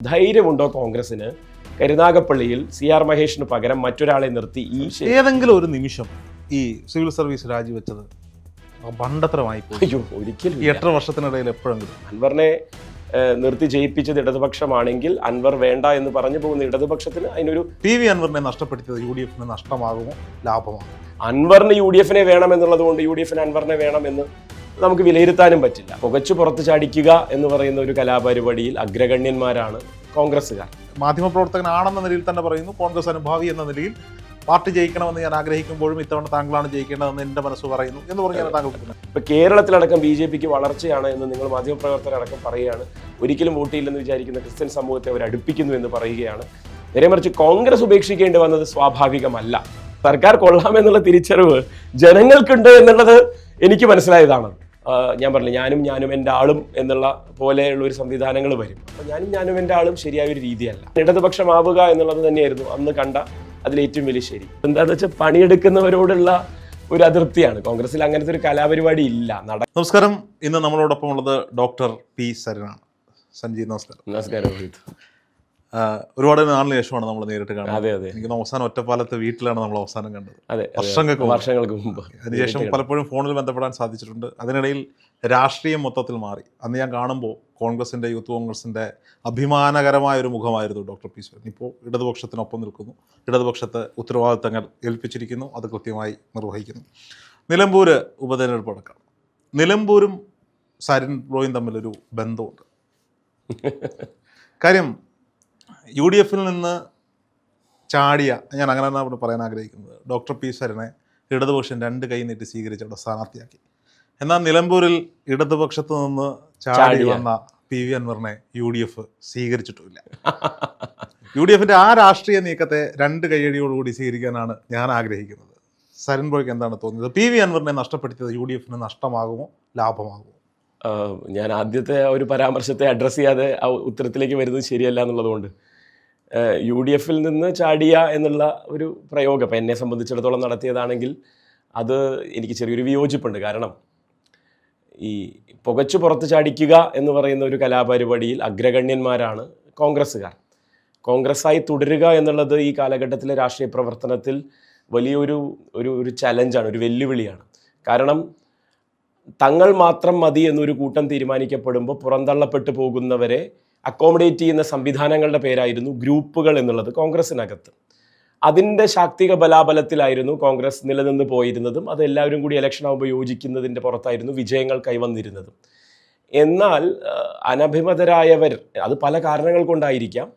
ധൈര്യമുണ്ടോ കോൺഗ്രസിന് കരുനാഗപ്പള്ളിയിൽ C R മഹേഷിന് പകരം മറ്റൊരാളെ നിർത്തി ഈ ഏതെങ്കിലും ഒരു നിമിഷം ഈ സിവിൽ സർവീസ് രാജിവെച്ചത് പണ്ടത്രമായി അയ്യോ ഒരിക്കലും എത്ര വർഷത്തിനിടയിൽ എപ്പോഴെങ്കിലും. അൻവറിനെ നിർത്തി ജയിപ്പിച്ചത് ഇടതുപക്ഷമാണെങ്കിൽ അൻവർ വേണ്ട എന്ന് പറഞ്ഞു പോകുന്ന ഇടതുപക്ഷത്തിന് അതിനൊരു പി വി അൻവറിനെ നഷ്ടപ്പെടുത്തിയത് യു ഡി എഫിന് നഷ്ടമാകുമോ? ലാഭമാകുമോ? അൻവറിന് യു ഡി എഫിനെ വേണമെന്നുള്ളത് കൊണ്ട് യു ഡി എഫിന് അൻവറിനെ വേണമെന്ന് എന്ന് നമുക്ക് വിലയിരുത്താനും പറ്റില്ല. പുകച്ചു പുറത്ത് ചാടിക്കുക എന്ന് പറയുന്ന ഒരു കലാപരിപാടിയിൽ അഗ്രഗണ്യന്മാരാണ് കോൺഗ്രസ്സുകാർ. മാധ്യമപ്രവർത്തകനാണെന്ന നിലയിൽ തന്നെ പറയുന്നു. കോൺഗ്രസ് അനുഭാവി എന്ന നിലയിൽ പാർട്ടി ജയിക്കണമെന്ന് ഞാൻ ആഗ്രഹിക്കുമ്പോഴും ഇത്തവണ താങ്കളാണ് ജയിക്കേണ്ടതെന്ന് എന്റെ മനസ്സ് പറയുന്നു. എന്ന് പറഞ്ഞാൽ താങ്കൾ. ഇപ്പൊ കേരളത്തിലടക്കം ബി ജെ പിക്ക് വളർച്ചയാണ് എന്ന് നിങ്ങൾ മാധ്യമപ്രവർത്തകരടക്കം പറയുകയാണ്. ഒരിക്കലും വോട്ട് ചെയ്യില്ലെന്ന് വിചാരിക്കുന്ന ക്രിസ്ത്യൻ സമൂഹത്തെ അവർ അടുപ്പിക്കുന്നു എന്ന് പറയുകയാണ്. നേരെ മറിച്ച് കോൺഗ്രസ് ഉപേക്ഷിക്കേണ്ടി വന്നത് സ്വാഭാവികമല്ല. സർക്കാർ കൊള്ളാമെന്നുള്ള തിരിച്ചറിവ് ജനങ്ങൾക്കുണ്ട് എന്നുള്ളത് എനിക്ക് മനസ്സിലായതാണ്. ഞാൻ പറഞ്ഞു ഞാനും ഞാനും എന്റെ ആളും എന്നുള്ള പോലെയുള്ള ഒരു സംവിധാനങ്ങൾ വരും. അപ്പോൾ ഞാനും ഞാനും എന്റെ ആളും ശരിയായ ഒരു രീതിയല്ല. ഇടതുപക്ഷമാവുക എന്നുള്ളത് തന്നെയായിരുന്നു അന്ന് കണ്ട അതിലേറ്റവും വലിയ ശരി. എന്താണെന്ന് വെച്ചാൽ പണിയെടുക്കുന്നവരോടുള്ള ഒരു അതിർത്തിയാണ് കോൺഗ്രസിൽ അങ്ങനത്തെ ഒരു കലാപരിപാടി ഇല്ല. നട നമസ്കാരം. ഇന്ന് നമ്മളോടൊപ്പം ഉള്ളത് ഡോക്ടർ പി സരനാണ്. സഞ്ജീവ് നമസ്കാരം. നമസ്കാരം ഒരുപാട് നാളിന് ശേഷമാണ് നമ്മൾ നേരിട്ട് കാണുന്നത്. അതെ അതെ. എനിക്ക് അവസാനം ഒറ്റപ്പാലത്ത് വീട്ടിലാണ് നമ്മൾ അവസാനം കണ്ടത്. അതെ. വർഷങ്ങൾക്ക്. വർഷങ്ങൾക്ക് മുമ്പ്. അതിനുശേഷം പലപ്പോഴും ഫോണിൽ ബന്ധപ്പെടാൻ സാധിച്ചിട്ടുണ്ട്. അതിനിടയിൽ രാഷ്ട്രീയം മൊത്തത്തിൽ മാറി. അന്ന് ഞാൻ കാണുമ്പോൾ കോൺഗ്രസിന്റെ യൂത്ത് കോൺഗ്രസിന്റെ അഭിമാനകരമായ ഒരു മുഖമായിരുന്നു ഡോക്ടർ പി സുരൻ ഇപ്പോൾ ഇടതുപക്ഷത്തിനൊപ്പം നിൽക്കുന്നു. ഇടതുപക്ഷത്ത് ഉത്തരവാദിത്തങ്ങൾ ഏൽപ്പിച്ചിരിക്കുന്നു. അത് കൃത്യമായി നിർവഹിക്കുന്നു. നിലമ്പൂർ ഉപതെരഞ്ഞെടുപ്പ് അടക്കം. നിലമ്പൂരും സരിൻ ബ്ലോയും തമ്മിലൊരു ബന്ധമുണ്ട്. കാര്യം യു ഡി എഫിൽ നിന്ന് ചാടിയ ഞാൻ അങ്ങനെ തന്നെ അവിടെ പറയാൻ ആഗ്രഹിക്കുന്നത് ഡോക്ടർ പി സരനെ ഇടതുപക്ഷം രണ്ട് കൈ നീട്ടി സ്വീകരിച്ച് അവിടെ സ്ഥാനാർത്ഥിയാക്കി. എന്നാൽ നിലമ്പൂരിൽ ഇടതുപക്ഷത്ത് നിന്ന് ചാടി വന്ന പി വി അൻവറിനെ യു ഡി എഫ് സ്വീകരിച്ചിട്ടുമില്ല യു ഡി എഫിന്റെ ആ രാഷ്ട്രീയ നീക്കത്തെ രണ്ട് കൈയടിയോടുകൂടി സ്വീകരിക്കാനാണ് ഞാൻ ആഗ്രഹിക്കുന്നത്. സരൺ ബോയ്ക്ക് എന്താണ് തോന്നിയത്? പി വി അൻവറിനെ നഷ്ടപ്പെടുത്തിയത് യു ഡി എഫിന് നഷ്ടമാകുമോ? ലാഭമാകുമോ? ഞാൻ ആദ്യത്തെ ഒരു പരാമർശത്തെ അഡ്രസ്സ് ചെയ്യാതെ ആ ഉത്തരത്തിലേക്ക് വരുന്നത് ശരിയല്ല എന്നുള്ളതുകൊണ്ട്. യു ഡി എഫിൽ നിന്ന് ചാടിയ എന്നുള്ള ഒരു പ്രയോഗം ഇപ്പം എന്നെ സംബന്ധിച്ചിടത്തോളം നടത്തിയതാണെങ്കിൽ അത് എനിക്ക് ചെറിയൊരു വിയോജിപ്പുണ്ട്. കാരണം ഈ പുകച്ചു പുറത്ത് ചാടിക്കുക എന്ന് പറയുന്ന ഒരു കലാപരിപാടിയിൽ അഗ്രഗണ്യന്മാരാണ് കോൺഗ്രസ്സുകാർ. കോൺഗ്രസ്സായി തുടരുക എന്നുള്ളത് ഈ കാലഘട്ടത്തിലെ രാഷ്ട്രീയ പ്രവർത്തനത്തിൽ വലിയൊരു ഒരു ഒരു ചലഞ്ചാണ് ഒരു വെല്ലുവിളിയാണ്. കാരണം തങ്ങൾ മാത്രം മതി എന്നൊരു കൂട്ടം തീരുമാനിക്കപ്പെടുമ്പോൾ പുറന്തള്ളപ്പെട്ടു പോകുന്നവരെ അക്കോമഡേറ്റ് ചെയ്യുന്ന സംവിധാനങ്ങളുടെ പേരായിരുന്നു ഗ്രൂപ്പുകൾ എന്നുള്ളത് കോൺഗ്രസിനകത്ത് അതിന്റെ ശാക്തിക ബലാബലത്തിലായിരുന്നു കോൺഗ്രസ് നിലനിന്ന് പോയിരുന്നതും അത് എല്ലാവരും കൂടി ഇലക്ഷൻ ആകുമ്പോൾ യോജിക്കുന്നതിന്റെ പുറത്തായിരുന്നു വിജയങ്ങൾ കൈവന്നിരുന്നതും. എന്നാൽ അനഭിമതരായവർ അത് പല കാരണങ്ങൾ കൊണ്ടായിരിക്കാം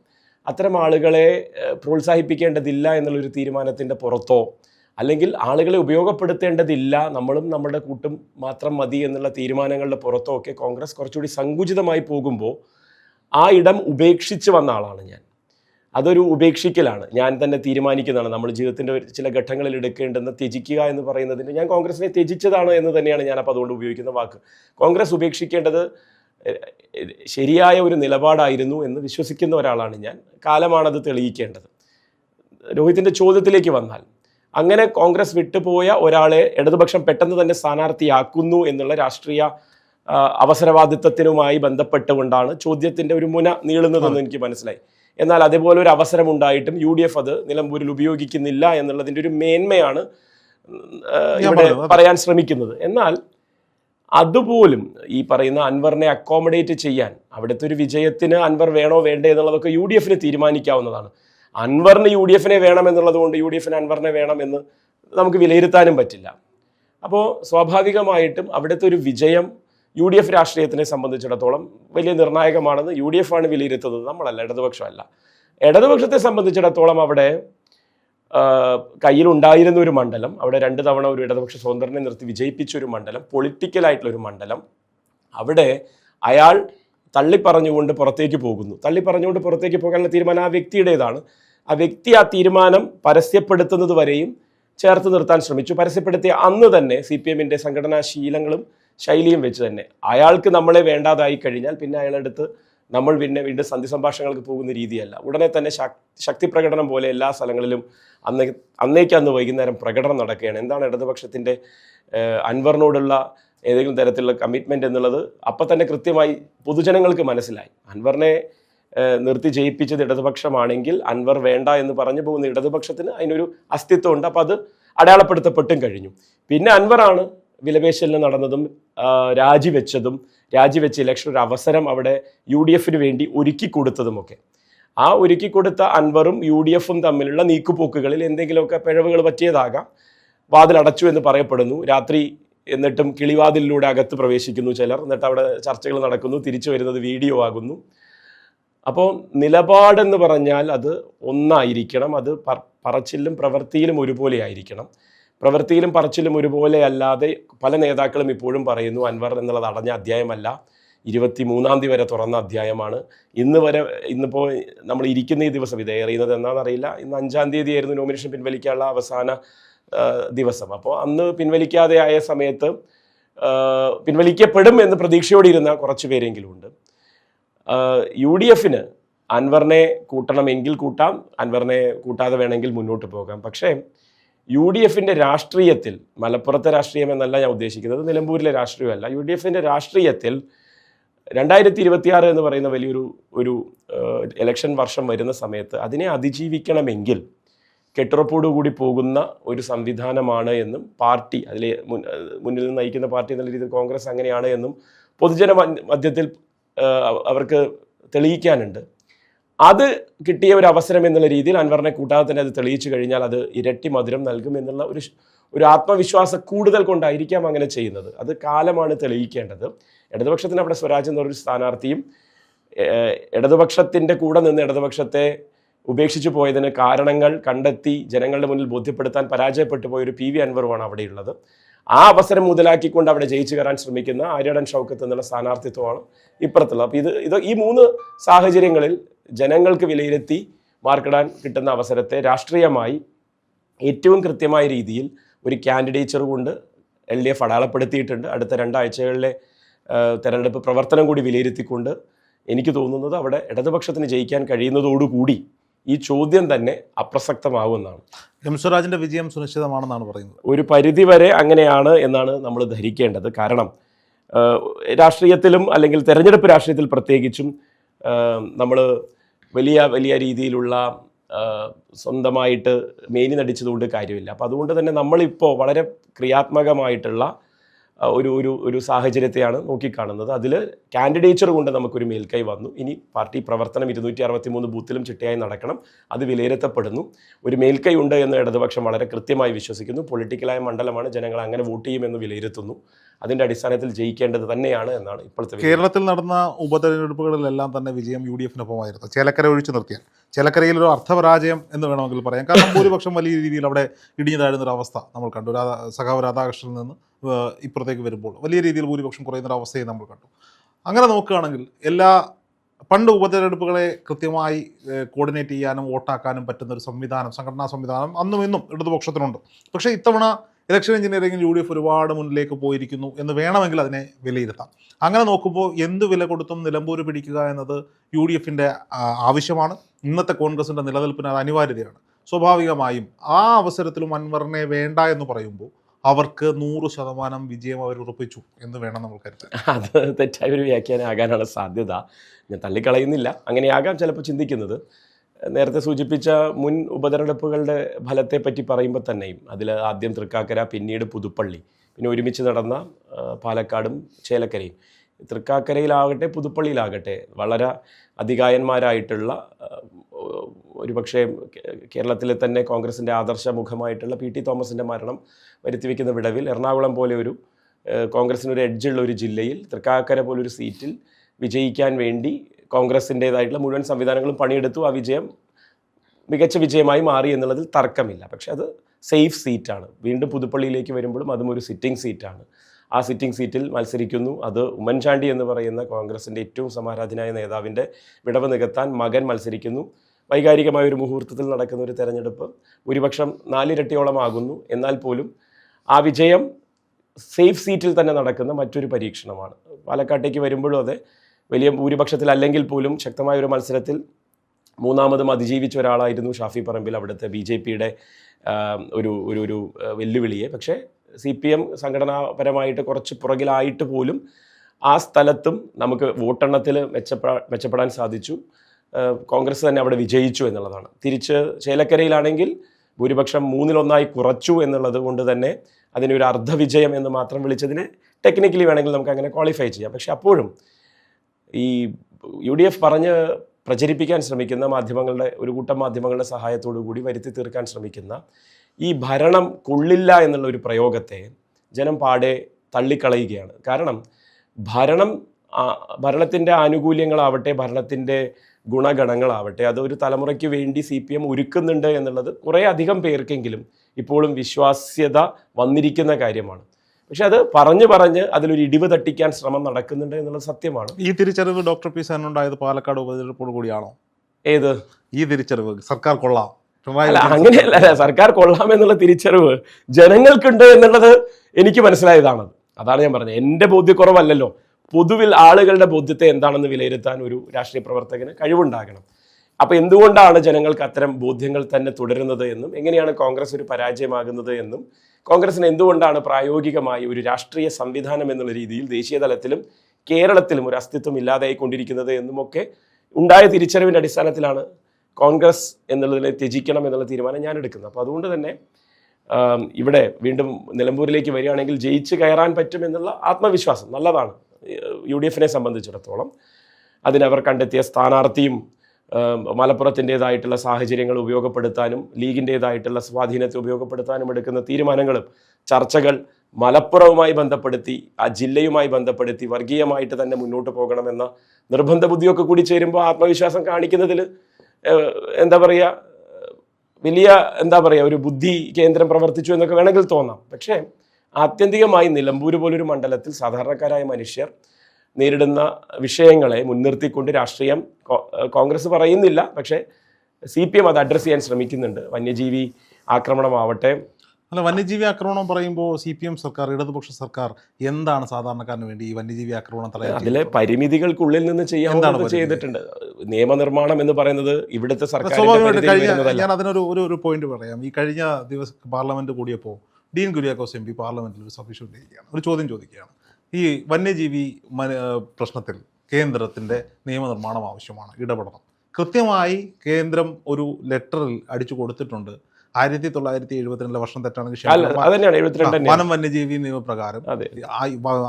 അത്തരം ആളുകളെ പ്രോത്സാഹിപ്പിക്കേണ്ടതില്ല എന്നുള്ളൊരു തീരുമാനത്തിന്റെ പുറത്തോ അല്ലെങ്കിൽ ആളുകളെ ഉപയോഗപ്പെടുത്തേണ്ടതില്ല നമ്മളും നമ്മുടെ കൂട്ടും മാത്രം മതി എന്നുള്ള തീരുമാനങ്ങളുടെ പുറത്തോ ഒക്കെ കോൺഗ്രസ് കുറച്ചുകൂടി സങ്കുചിതമായി പോകുമ്പോൾ ആ ഇടം ഉപേക്ഷിച്ച് വന്ന ആളാണ് ഞാൻ. അതൊരു ഉപേക്ഷിക്കലാണ്. ഞാൻ തന്നെ തീരുമാനിക്കുന്നതാണ്. നമ്മൾ ജീവിതത്തിന്റെ ചില ഘട്ടങ്ങളിൽ എടുക്കേണ്ടെന്ന് ത്യജിക്കുക എന്ന് പറയുന്നതിന് ഞാൻ കോൺഗ്രസിനെ ത്യജിച്ചതാണ് എന്ന് തന്നെയാണ് ഞാൻ അപ്പോൾ അതുകൊണ്ട് ഉപയോഗിക്കുന്ന വാക്ക്. കോൺഗ്രസ് ഉപേക്ഷിക്കേണ്ടത് ശരിയായ ഒരു നിലപാടായിരുന്നു എന്ന് വിശ്വസിക്കുന്ന ഒരാളാണ് ഞാൻ. കാലമാണത് തെളിയിക്കേണ്ടത്. രോഹിത്തിന്റെ ചോദ്യത്തിലേക്ക് വന്നാൽ അങ്ങനെ കോൺഗ്രസ് വിട്ടുപോയ ഒരാളെ ഇടതുപക്ഷം പെട്ടെന്ന് തന്നെ സ്ഥാനാർത്ഥിയാക്കുന്നു എന്നുള്ള രാഷ്ട്രീയ അവസരവാദിത്വത്തിനുമായി ബന്ധപ്പെട്ടുകൊണ്ടാണ് ചോദ്യത്തിന്റെ ഒരു മുന നീളുന്നതെന്ന് എനിക്ക് മനസ്സിലായി. എന്നാൽ അതേപോലെ ഒരു അവസരം ഉണ്ടായിട്ടും യു ഡി എഫ് അത് നിലമ്പൂരിൽ ഉപയോഗിക്കുന്നില്ല എന്നുള്ളതിന്റെ ഒരു മേന്മയാണ് ഇവിടെ പറയാൻ ശ്രമിക്കുന്നത്. എന്നാൽ അതുപോലും ഈ പറയുന്ന അൻവറിനെ അക്കോമഡേറ്റ് ചെയ്യാൻ അവിടുത്തെ ഒരു വിജയത്തിന് അൻവർ വേണോ വേണ്ടേ എന്നുള്ളതൊക്കെ യു ഡി എഫിന് തീരുമാനിക്കാവുന്നതാണ്. അൻവറിന് യു ഡി എഫിനെ വേണം എന്നുള്ളത് കൊണ്ട് യു ഡി എഫിന് അൻവറിനെ വേണം എന്ന് നമുക്ക് വിലയിരുത്താനും പറ്റില്ല. അപ്പോൾ സ്വാഭാവികമായിട്ടും അവിടുത്തെ ഒരു വിജയം യു ഡി എഫ് രാഷ്ട്രീയത്തിനെ സംബന്ധിച്ചിടത്തോളം വലിയ നിർണായകമാണെന്ന് യു ഡി എഫ് ആണ് വിലയിരുത്തുന്നത് നമ്മളല്ല ഇടതുപക്ഷമല്ല. ഇടതുപക്ഷത്തെ സംബന്ധിച്ചിടത്തോളം അവിടെ കയ്യിലുണ്ടായിരുന്ന ഒരു മണ്ഡലം അവിടെ രണ്ട് തവണ ഒരു ഇടതുപക്ഷ സ്വതന്ത്രനെ നിർത്തി വിജയിപ്പിച്ച ഒരു മണ്ഡലം പൊളിറ്റിക്കലായിട്ടുള്ള ഒരു മണ്ഡലം അവിടെ അയാൾ തള്ളിപ്പറഞ്ഞുകൊണ്ട് പുറത്തേക്ക് പോകുന്നു. തള്ളിപ്പറഞ്ഞുകൊണ്ട് പുറത്തേക്ക് പോകാനുള്ള തീരുമാനം ആ വ്യക്തിയുടേതാണ്. ആ വ്യക്തി ആ തീരുമാനം പരസ്യപ്പെടുത്തുന്നത് വരെയും ചേർത്ത് നിർത്താൻ ശ്രമിച്ചു. പരസ്യപ്പെടുത്തിയ അന്ന് തന്നെ സി പി എമ്മിന്റെ സംഘടനാ ശീലങ്ങളും ശൈലിയും വെച്ച് തന്നെ. അയാൾക്ക് നമ്മളെ വേണ്ടാതായി കഴിഞ്ഞാൽ പിന്നെ അയാളെടുത്ത് നമ്മൾ പിന്നെ വീണ്ടും സന്ധി സംഭാഷണങ്ങൾക്ക് പോകുന്ന രീതിയല്ല. ഉടനെ തന്നെ ശക്- ശക്തി പ്രകടനം പോലെ എല്ലാ സ്ഥലങ്ങളിലും അന്നേ അന്നേക്ക് അന്ന് വൈകുന്നേരം പ്രകടനം നടക്കുകയാണ്. എന്താണ് ഇടതുപക്ഷത്തിന്റെ അൻവറിനോടുള്ള ഏതെങ്കിലും തരത്തിലുള്ള കമ്മിറ്റ്മെന്റ് എന്നുള്ളത് അപ്പം തന്നെ കൃത്യമായി പൊതുജനങ്ങൾക്ക് മനസ്സിലായി. അൻവറിനെ നിർത്തി ജയിപ്പിച്ചത് ഇടതുപക്ഷമാണെങ്കിൽ അൻവർ വേണ്ട എന്ന് പറഞ്ഞു പോകുന്ന ഇടതുപക്ഷത്തിന് അതിനൊരു അസ്തിത്വമുണ്ട്. അപ്പോൾ അത് അടയാളപ്പെടുത്തപ്പെട്ടും കഴിഞ്ഞു. പിന്നെ അൻവറാണ് വിലപേശലിന് നടന്നതും രാജിവെച്ചതും രാജിവെച്ച് ഇലക്ഷൻ ഒരു അവസരം അവിടെ യു ഡി എഫിന് വേണ്ടി ഒരുക്കി കൊടുത്തതുമൊക്കെ. ആ ഒരുക്കി കൊടുത്ത അൻവറും യു ഡി എഫും തമ്മിലുള്ള നീക്കുപോക്കുകളിൽ എന്തെങ്കിലുമൊക്കെ പിഴവുകൾ പറ്റിയതാകാം. വാതിലടച്ചു എന്ന് പറയപ്പെടുന്നു. രാത്രി എന്നിട്ടും കിളിവാതിലിലൂടെ അകത്ത് പ്രവേശിക്കുന്നു ചിലർ. എന്നിട്ട് അവിടെ ചർച്ചകൾ നടക്കുന്നു. തിരിച്ചു വരുന്നത് വീഡിയോ ആകുന്നു. അപ്പോൾ നിലപാടെന്ന് പറഞ്ഞാൽ അത് ഒന്നായിരിക്കണം. അത് പറച്ചിലും പ്രവൃത്തിയിലും ഒരുപോലെ ആയിരിക്കണം പ്രവൃത്തിയിലും പറച്ചിലും ഒരുപോലെ അല്ലാതെ പല നേതാക്കളും ഇപ്പോഴും പറയുന്നു അൻവർ എന്നുള്ളത് അടഞ്ഞ അധ്യായമല്ല. ഇരുപത്തി മൂന്നാം തീയതി വരെ തുറന്ന അധ്യായമാണ്. ഇന്ന് വരെ ഇന്നിപ്പോൾ നമ്മൾ ഇരിക്കുന്ന ഈ ദിവസം ഇത് എറിയുന്നത് എന്നാണെന്നറിയില്ല ഇന്ന് അഞ്ചാം തീയതി ആയിരുന്നു നോമിനേഷൻ പിൻവലിക്കാനുള്ള അവസാന ദിവസം. അപ്പോൾ അന്ന് പിൻവലിക്കാതെ ആയ സമയത്ത് പിൻവലിക്കപ്പെടും എന്ന് പ്രതീക്ഷയോടെ ഇരുന്ന കുറച്ച് പേരെങ്കിലും ഉണ്ട് യു ഡി എഫിന് അൻവറിനെ കൂട്ടണമെങ്കിൽ കൂട്ടാം അൻവറിനെ കൂട്ടാതെ വേണമെങ്കിൽ മുന്നോട്ട് പോകാം. പക്ഷേ യു ഡി എഫിന്റെ രാഷ്ട്രീയത്തിൽ മലപ്പുറത്തെ രാഷ്ട്രീയം എന്നല്ല ഞാൻ ഉദ്ദേശിക്കുന്നത് നിലമ്പൂരിലെ രാഷ്ട്രീയമല്ല. യു ഡി എഫിന്റെ രാഷ്ട്രീയത്തിൽ രണ്ടായിരത്തി ഇരുപത്തിയാറ് എന്ന് പറയുന്ന വലിയൊരു ഒരു ഇലക്ഷൻ വർഷം വരുന്ന സമയത്ത് അതിനെ അതിജീവിക്കണമെങ്കിൽ കെട്ടുറപ്പോടുകൂടി പോകുന്ന ഒരു സംവിധാനമാണ് എന്നും പാർട്ടി അതിലെ മുന്നിൽ നിന്ന് നയിക്കുന്ന പാർട്ടി എന്നുള്ള രീതിയിൽ കോൺഗ്രസ് അങ്ങനെയാണ് എന്നും പൊതുജന മധ്യത്തിൽ അവർക്ക് തെളിയിക്കാനുണ്ട്. അത് കിട്ടിയ ഒരു അവസരം എന്നുള്ള രീതിയിൽ അൻവറിനെ കൂട്ടാതെ തന്നെ അത് തെളിയിച്ചു കഴിഞ്ഞാൽ അത് ഇരട്ടി മധുരം നൽകും എന്നുള്ള ഒരു ഒരു ആത്മവിശ്വാസം കൂടുതൽ കൊണ്ടായിരിക്കാം അങ്ങനെ ചെയ്യുന്നത്. അത് കാലമാണ് തെളിയിക്കേണ്ടത്. ഇടതുപക്ഷത്തിന് അവിടെ സ്വരാജ് എന്നൊരു സ്ഥാനാർത്ഥിയും ഇടതുപക്ഷത്തിന്റെ കൂടെ നിന്ന് ഇടതുപക്ഷത്തെ ഉപേക്ഷിച്ചു പോയതിന് കാരണങ്ങൾ കണ്ടെത്തി ജനങ്ങളുടെ മുന്നിൽ ബോധ്യപ്പെടുത്താൻ പരാജയപ്പെട്ടു പോയ ഒരു പി വി അൻവറുമാണ് അവിടെയുള്ളത്. ആ അവസരം മുതലാക്കിക്കൊണ്ട് അവിടെ ജയിച്ചു കയറാൻ ശ്രമിക്കുന്ന ആര്യടൻ ഷൗക്കത്ത് എന്നുള്ള സ്ഥാനാർത്ഥിത്വമാണ് ഇപ്പുറത്തുള്ളത്. അപ്പോൾ ഇത് ഇത് ഈ മൂന്ന് സാഹചര്യങ്ങളിൽ ജനങ്ങൾക്ക് വിലയിരുത്തി മാർക്കിടാൻ കിട്ടുന്ന അവസരത്തെ രാഷ്ട്രീയമായി ഏറ്റവും കൃത്യമായ രീതിയിൽ ഒരു കാൻഡിഡേച്ചർ കൊണ്ട് എൽ ഡി എഫ് അടയാളപ്പെടുത്തിയിട്ടുണ്ട്. അടുത്ത രണ്ടാഴ്ചകളിലെ തെരഞ്ഞെടുപ്പ് പ്രവർത്തനം കൂടി വിലയിരുത്തിക്കൊണ്ട് എനിക്ക് തോന്നുന്നത് അവിടെ ഇടതുപക്ഷത്തിന് ജയിക്കാൻ കഴിയുന്നതോടുകൂടി ഈ ചോദ്യം തന്നെ അപ്രസക്തമാകുമെന്നാണ് രംസ്വരാജിന്റെ വിജയം സുനിശ്ചിതമാണെന്നാണ് പറയുന്നത്. ഒരു പരിധിവരെ അങ്ങനെയാണ് എന്നാണ് നമ്മൾ ധരിക്കേണ്ടത്. കാരണം രാഷ്ട്രീയത്തിലും അല്ലെങ്കിൽ തെരഞ്ഞെടുപ്പ് രാഷ്ട്രീയത്തിൽ പ്രത്യേകിച്ചും നമ്മൾ വലിയ വലിയ രീതിയിലുള്ള സ്വന്തമായിട്ട് മേനി നടിച്ചതുകൊണ്ട് കാര്യമില്ല. അപ്പോൾ അതുകൊണ്ട് തന്നെ നമ്മളിപ്പോൾ വളരെ ക്രിയാത്മകമായിട്ടുള്ള ഒരു ഒരു ഒരു സാഹചര്യത്തെയാണ് നോക്കിക്കാണുന്നത്. അതിൽ കാൻഡിഡേച്ചർ കൊണ്ട് നമുക്കൊരു മേൽക്കൈ വന്നു. ഇനി പാർട്ടി പ്രവർത്തനം ഇരുന്നൂറ്റി അറുപത്തി മൂന്ന് ബൂത്തിലും ചിട്ടയായി നടക്കണം. അത് വിലയിരുത്തപ്പെടുന്നു. ഒരു മേൽക്കൈ ഉണ്ട് എന്ന് ഇടതുപക്ഷം വളരെ കൃത്യമായി വിശ്വസിക്കുന്നു. പൊളിറ്റിക്കലായ മണ്ഡലമാണ് ജനങ്ങൾ അങ്ങനെ വോട്ട് ചെയ്യുമെന്ന് വിലയിരുത്തുന്നു. അതിന്റെ അടിസ്ഥാനത്തിൽ ജയിക്കേണ്ടത് തന്നെയാണ് എന്നാണ് ഇപ്പോഴത്തെ കേരളത്തിൽ നടന്ന ഉപതെരഞ്ഞെടുപ്പുകളിലെല്ലാം തന്നെ വിജയം യു ഡി എഫിനൊപ്പമായിരുന്നു ചേലക്കര ഒഴിച്ചു നിർത്തിയാൽ. ചേലക്കരയിൽ ഒരു അർത്ഥപരാജയം എന്ന് വേണമെങ്കിൽ പറയാം. കാരണം ഭൂരിപക്ഷം വലിയ രീതിയിൽ അവിടെ ഇടിഞ്ഞു താഴുന്ന ഒരു അവസ്ഥ നമ്മൾ കണ്ടു. രാധാ സഖാവ് രാധാകൃഷ്ണനിൽ നിന്ന് ഇപ്പുറത്തേക്ക് വരുമ്പോൾ വലിയ രീതിയിൽ ഭൂരിപക്ഷം കുറയുന്ന ഒരു അവസ്ഥയെ നമ്മൾ കണ്ടു. അങ്ങനെ നോക്കുകയാണെങ്കിൽ എല്ലാ പണ്ട് ഉപതെരഞ്ഞെടുപ്പുകളെ കൃത്യമായി കോർഡിനേറ്റ് ചെയ്യാനും വോട്ടാക്കാനും പറ്റുന്ന ഒരു സംവിധാനം സംഘടനാ സംവിധാനം അന്നും ഇന്നും ഇടതുപക്ഷത്തിനുണ്ട്. പക്ഷേ ഇത്തവണ ഇലക്ഷൻ എഞ്ചിനീയറിംഗിൽ യു ഡി എഫ് ഒരുപാട് മുന്നിലേക്ക് പോയിരിക്കുന്നു എന്ന് വേണമെങ്കിൽ അതിനെ വിലയിരുത്താം. അങ്ങനെ നോക്കുമ്പോൾ എന്ത് വില കൊടുത്തും നിലമ്പൂർ പിടിക്കുക എന്നത് യു ഡി എഫിന്റെ ആവശ്യമാണ്. ഇന്നത്തെ കോൺഗ്രസിന്റെ നിലനിൽപ്പിന് അത് അനിവാര്യതയാണ്. സ്വാഭാവികമായും ആ അവസരത്തിലും അൻവറിനെ വേണ്ട എന്ന് പറയുമ്പോൾ അവർക്ക് നൂറ് ശതമാനം വിജയം അവർ ഉറപ്പിച്ചു എന്ന് വേണം നമ്മൾ കരുതാൻ. അത് തെറ്റായ ഒരു വ്യാഖ്യാനം ആകാനാണ് സാധ്യത ഞാൻ തള്ളിക്കളയുന്നില്ല. അങ്ങനെയാകാം ചിലപ്പോൾ ചിന്തിക്കുന്നത്. നേരത്തെ സൂചിപ്പിച്ച മുൻ ഉപതെരഞ്ഞെടുപ്പുകളുടെ ഫലത്തെ പറ്റി പറയുമ്പോൾ തന്നെയും അതിൽ ആദ്യം തൃക്കാക്കര പിന്നീട് പുതുപ്പള്ളി. പിന്നെ ഒരുമിച്ച് നടന്ന പാലക്കാടും ചേലക്കരയും. തൃക്കാക്കരയിലാകട്ടെ പുതുപ്പള്ളിയിലാകട്ടെ വളരെ അധികായന്മാരായിട്ടുള്ള ഒരു ഒരുപക്ഷെ കേരളത്തിലെ തന്നെ കോൺഗ്രസിന്റെ ആദർശ മുഖമായിട്ടുള്ള പി ടി തോമസിന്റെ മരണം വരുത്തിവെക്കുന്ന വിടവിൽ എറണാകുളം പോലെ ഒരു കോൺഗ്രസിനൊരു എഡ്ജുള്ള ഒരു ജില്ലയിൽ തൃക്കാക്കര പോലൊരു സീറ്റിൽ വിജയിക്കാൻ വേണ്ടി കോൺഗ്രസിന്റേതായിട്ടുള്ള മുഴുവൻ സംവിധാനങ്ങളും പണിയെടുത്തു. ആ വിജയം മികച്ച വിജയമായി മാറി എന്നുള്ളതിൽ തർക്കമില്ല. പക്ഷേ അത് സേഫ് സീറ്റാണ്. വീണ്ടും പുതുപ്പള്ളിയിലേക്ക് വരുമ്പോഴും അതും ഒരു സിറ്റിംഗ് സീറ്റാണ്. ആ സിറ്റിംഗ് സീറ്റിൽ മത്സരിക്കുന്നു. അത് ഉമ്മൻചാണ്ടി എന്ന് പറയുന്ന കോൺഗ്രസിന്റെ ഏറ്റവും സമാരാധനായ നേതാവിന്റെ വിടവ് നികത്താൻ മകൻ മത്സരിക്കുന്നു. വൈകാരികമായ ഒരു മുഹൂർത്തത്തിൽ നടക്കുന്ന ഒരു തെരഞ്ഞെടുപ്പ് ഒരുപക്ഷം നാലിരട്ടിയോളം ആകുന്നു. എന്നാൽ പോലും ആ വിജയം സേഫ് സീറ്റിൽ തന്നെ നടക്കുന്ന മറ്റൊരു പരീക്ഷണമാണ്. പാലക്കാട്ടേക്ക് വരുമ്പോഴും അതെ വലിയ ഭൂരിപക്ഷത്തിൽ അല്ലെങ്കിൽ പോലും ശക്തമായ ഒരു മത്സരത്തിൽ മൂന്നാമതും അതിജീവിച്ച ഒരാളായിരുന്നു ഷാഫി പറമ്പിൽ അവിടുത്തെ ബി ജെ പിയുടെ ഒരു ഒരു ഒരു വെല്ലുവിളിയെ. പക്ഷേ സി പി എം സംഘടനാപരമായിട്ട് കുറച്ച് പുറകിലായിട്ട് പോലും ആ സ്ഥലത്തും നമുക്ക് വോട്ടെണ്ണത്തിൽ മെച്ചപ്പെടാൻ മെച്ചപ്പെടാൻ സാധിച്ചു. കോൺഗ്രസ് തന്നെ അവിടെ വിജയിച്ചു എന്നുള്ളതാണ്. തിരിച്ച് ചേലക്കരയിലാണെങ്കിൽ ഭൂരിപക്ഷം മൂന്നിലൊന്നായി കുറച്ചു എന്നുള്ളത് കൊണ്ട് തന്നെ അതിനൊരു അർദ്ധവിജയം എന്ന് മാത്രം വിളിച്ചതിനെ ടെക്നിക്കലി വേണമെങ്കിൽ നമുക്ക് അങ്ങനെ ക്വാളിഫൈ ചെയ്യാം. പക്ഷെ അപ്പോഴും ഈ യു ഡി എഫ് പറഞ്ഞ് പ്രചരിപ്പിക്കാൻ ശ്രമിക്കുന്ന മാധ്യമങ്ങളുടെ ഒരു കൂട്ടം മാധ്യമങ്ങളുടെ സഹായത്തോടു കൂടി വരുത്തി തീർക്കാൻ ശ്രമിക്കുന്ന ഈ ഭരണം കൊള്ളില്ല എന്നുള്ള ഒരു പ്രയോഗത്തെ ജനം പാടെ തള്ളിക്കളയുകയാണ്. കാരണം ഭരണം ഭരണത്തിന്റെ ആനുകൂല്യങ്ങളാവട്ടെ ഭരണത്തിന്റെ ഗുണഗണങ്ങളാവട്ടെ അത് ഒരു തലമുറയ്ക്ക് വേണ്ടി സി പി എം ഒരുക്കുന്നുണ്ട് എന്നുള്ളത് കുറേ അധികം പേർക്കെങ്കിലും ഇപ്പോഴും വിശ്വാസ്യത വന്നിരിക്കുന്ന കാര്യമാണ്. പക്ഷെ അത് പറഞ്ഞു പറഞ്ഞ് അതിലൊരു ഇടിവ് തട്ടിക്കാൻ ശ്രമം നടക്കുന്നുണ്ട് എന്നുള്ളത് സത്യമാണ്. ഈ തിരിച്ചറിവ് ഡോക്ടർ പി സേനുണ്ടായത് പാലക്കാട് ഉപതെരഞ്ഞെടുപ്പോട് കൂടിയാണോ? ഏത്? ഈ തിരിച്ചറിവ്. സർക്കാർ കൊള്ളാം. അങ്ങനെയല്ല സർക്കാർ കൊള്ളാമെന്നുള്ള തിരിച്ചറിവ് ജനങ്ങൾക്കുണ്ട് എന്നുള്ളത് എനിക്ക് മനസ്സിലായതാണ്. അതാണ് ഞാൻ പറഞ്ഞത്. എന്റെ ബോധ്യക്കുറവല്ലല്ലോ. പൊതുവിൽ ആളുകളുടെ ബോധ്യത്തെ എന്താണെന്ന് വിലയിരുത്താൻ ഒരു രാഷ്ട്രീയ പ്രവർത്തകന് കഴിവുണ്ടാകണം. അപ്പോൾ എന്തുകൊണ്ടാണ് ജനങ്ങൾക്ക് അത്തരം ബോധ്യങ്ങൾ തന്നെ തുടരുന്നത് എന്നും എങ്ങനെയാണ് കോൺഗ്രസ് ഒരു പരാജയമാകുന്നത് എന്നും കോൺഗ്രസിന് എന്തുകൊണ്ടാണ് പ്രായോഗികമായി ഒരു രാഷ്ട്രീയ സംവിധാനം എന്നുള്ള രീതിയിൽ ദേശീയ തലത്തിലും കേരളത്തിലും ഒരു അസ്തിത്വം ഇല്ലാതായി കൊണ്ടിരിക്കുന്നത് എന്നുമൊക്കെ ഉണ്ടായ തിരിച്ചറിവിന്റെ അടിസ്ഥാനത്തിലാണ് കോൺഗ്രസ് എന്നുള്ളതിനെ ത്യജിക്കണം എന്നുള്ള തീരുമാനം ഞാൻ എടുക്കുന്നത്. അപ്പോൾ അതുകൊണ്ട് തന്നെ ഇവിടെ വീണ്ടും നിലമ്പൂരിലേക്ക് വരികയാണെങ്കിൽ ജയിച്ച് കയറാൻ പറ്റും എന്നുള്ള ആത്മവിശ്വാസം നല്ലതാണ്. യു ഡി എഫിനെ സംബന്ധിച്ചിടത്തോളം അതിനവർ കണ്ടെത്തിയ സ്ഥാനാർത്ഥിയും മലപ്പുറത്തിന്റെതായിട്ടുള്ള സാഹചര്യങ്ങൾ ഉപയോഗപ്പെടുത്താനും ലീഗിന്റെതായിട്ടുള്ള സ്വാധീനത്തെ ഉപയോഗപ്പെടുത്താനും എടുക്കുന്ന തീരുമാനങ്ങളും ചർച്ചകൾ മലപ്പുറവുമായി ബന്ധപ്പെടുത്തി ആ ജില്ലയുമായി ബന്ധപ്പെടുത്തി വർഗീയമായിട്ട് തന്നെ മുന്നോട്ട് പോകണമെന്ന നിർബന്ധ ബുദ്ധിയൊക്കെ കൂടി ചേരുമ്പോൾ ആത്മവിശ്വാസം കാണിക്കുന്നതിൽ എന്താ പറയുക വലിയ എന്താ പറയുക ഒരു ബുദ്ധി കേന്ദ്രം പ്രവർത്തിച്ചു എന്നൊക്കെ വേണമെങ്കിൽ തോന്നാം. പക്ഷേ ആത്യന്തികമായി നിലമ്പൂർ പോലൊരു മണ്ഡലത്തിൽ സാധാരണക്കാരായ മനുഷ്യർ നേരിടുന്ന വിഷയങ്ങളെ മുൻനിർത്തിക്കൊണ്ട് രാഷ്ട്രീയം കോൺഗ്രസ് പറയുന്നില്ല. പക്ഷേ സി പി എം അത് അഡ്രസ്സ് ചെയ്യാൻ ശ്രമിക്കുന്നുണ്ട്. വന്യജീവി ആക്രമണമാവട്ടെ. അല്ല വന്യജീവി ആക്രമണം പറയുമ്പോൾ സി പി എം സർക്കാർ ഇടതുപക്ഷ സർക്കാർ എന്താണ് സാധാരണക്കാരന് വേണ്ടി ഈ വന്യജീവി ആക്രമണം തടയാൻ അതിലെ പരിമിതികൾക്കുള്ളിൽ നിന്ന് ചെയ്യാൻ ചെയ്തിട്ടുണ്ട്. നിയമനിർമ്മാണം എന്ന് പറയുന്നത് ഇവിടുത്തെ സർക്കാർ ഞാൻ അതിനൊരു ഒരു ഒരു പോയിന്റ് പറയാം. ഈ കഴിഞ്ഞ ദിവസം പാർലമെന്റ് കൂടിയപ്പോൾ ഡീൻ കുര്യാക്കോസ് എം പി പാർലമെന്റിൽ ഒരു സബ്മിഷൻ ഉന്നയിക്കുകയാണ്. ഒരു ചോദ്യം ചോദിക്കുകയാണ്. ഈ വന്യജീവി പ്രശ്നത്തിൽ കേന്ദ്രത്തിന്റെ നിയമനിർമ്മാണം ആവശ്യമാണ് ഇടപെടണം. കൃത്യമായി കേന്ദ്രം ഒരു ലെറ്ററിൽ അടിച്ചു കൊടുത്തിട്ടുണ്ട്. ആയിരത്തി തൊള്ളായിരത്തി എഴുപത്തിരണ്ടിലെ വർഷം തെറ്റാണെങ്കിൽ വനം വന്യജീവി നിയമപ്രകാരം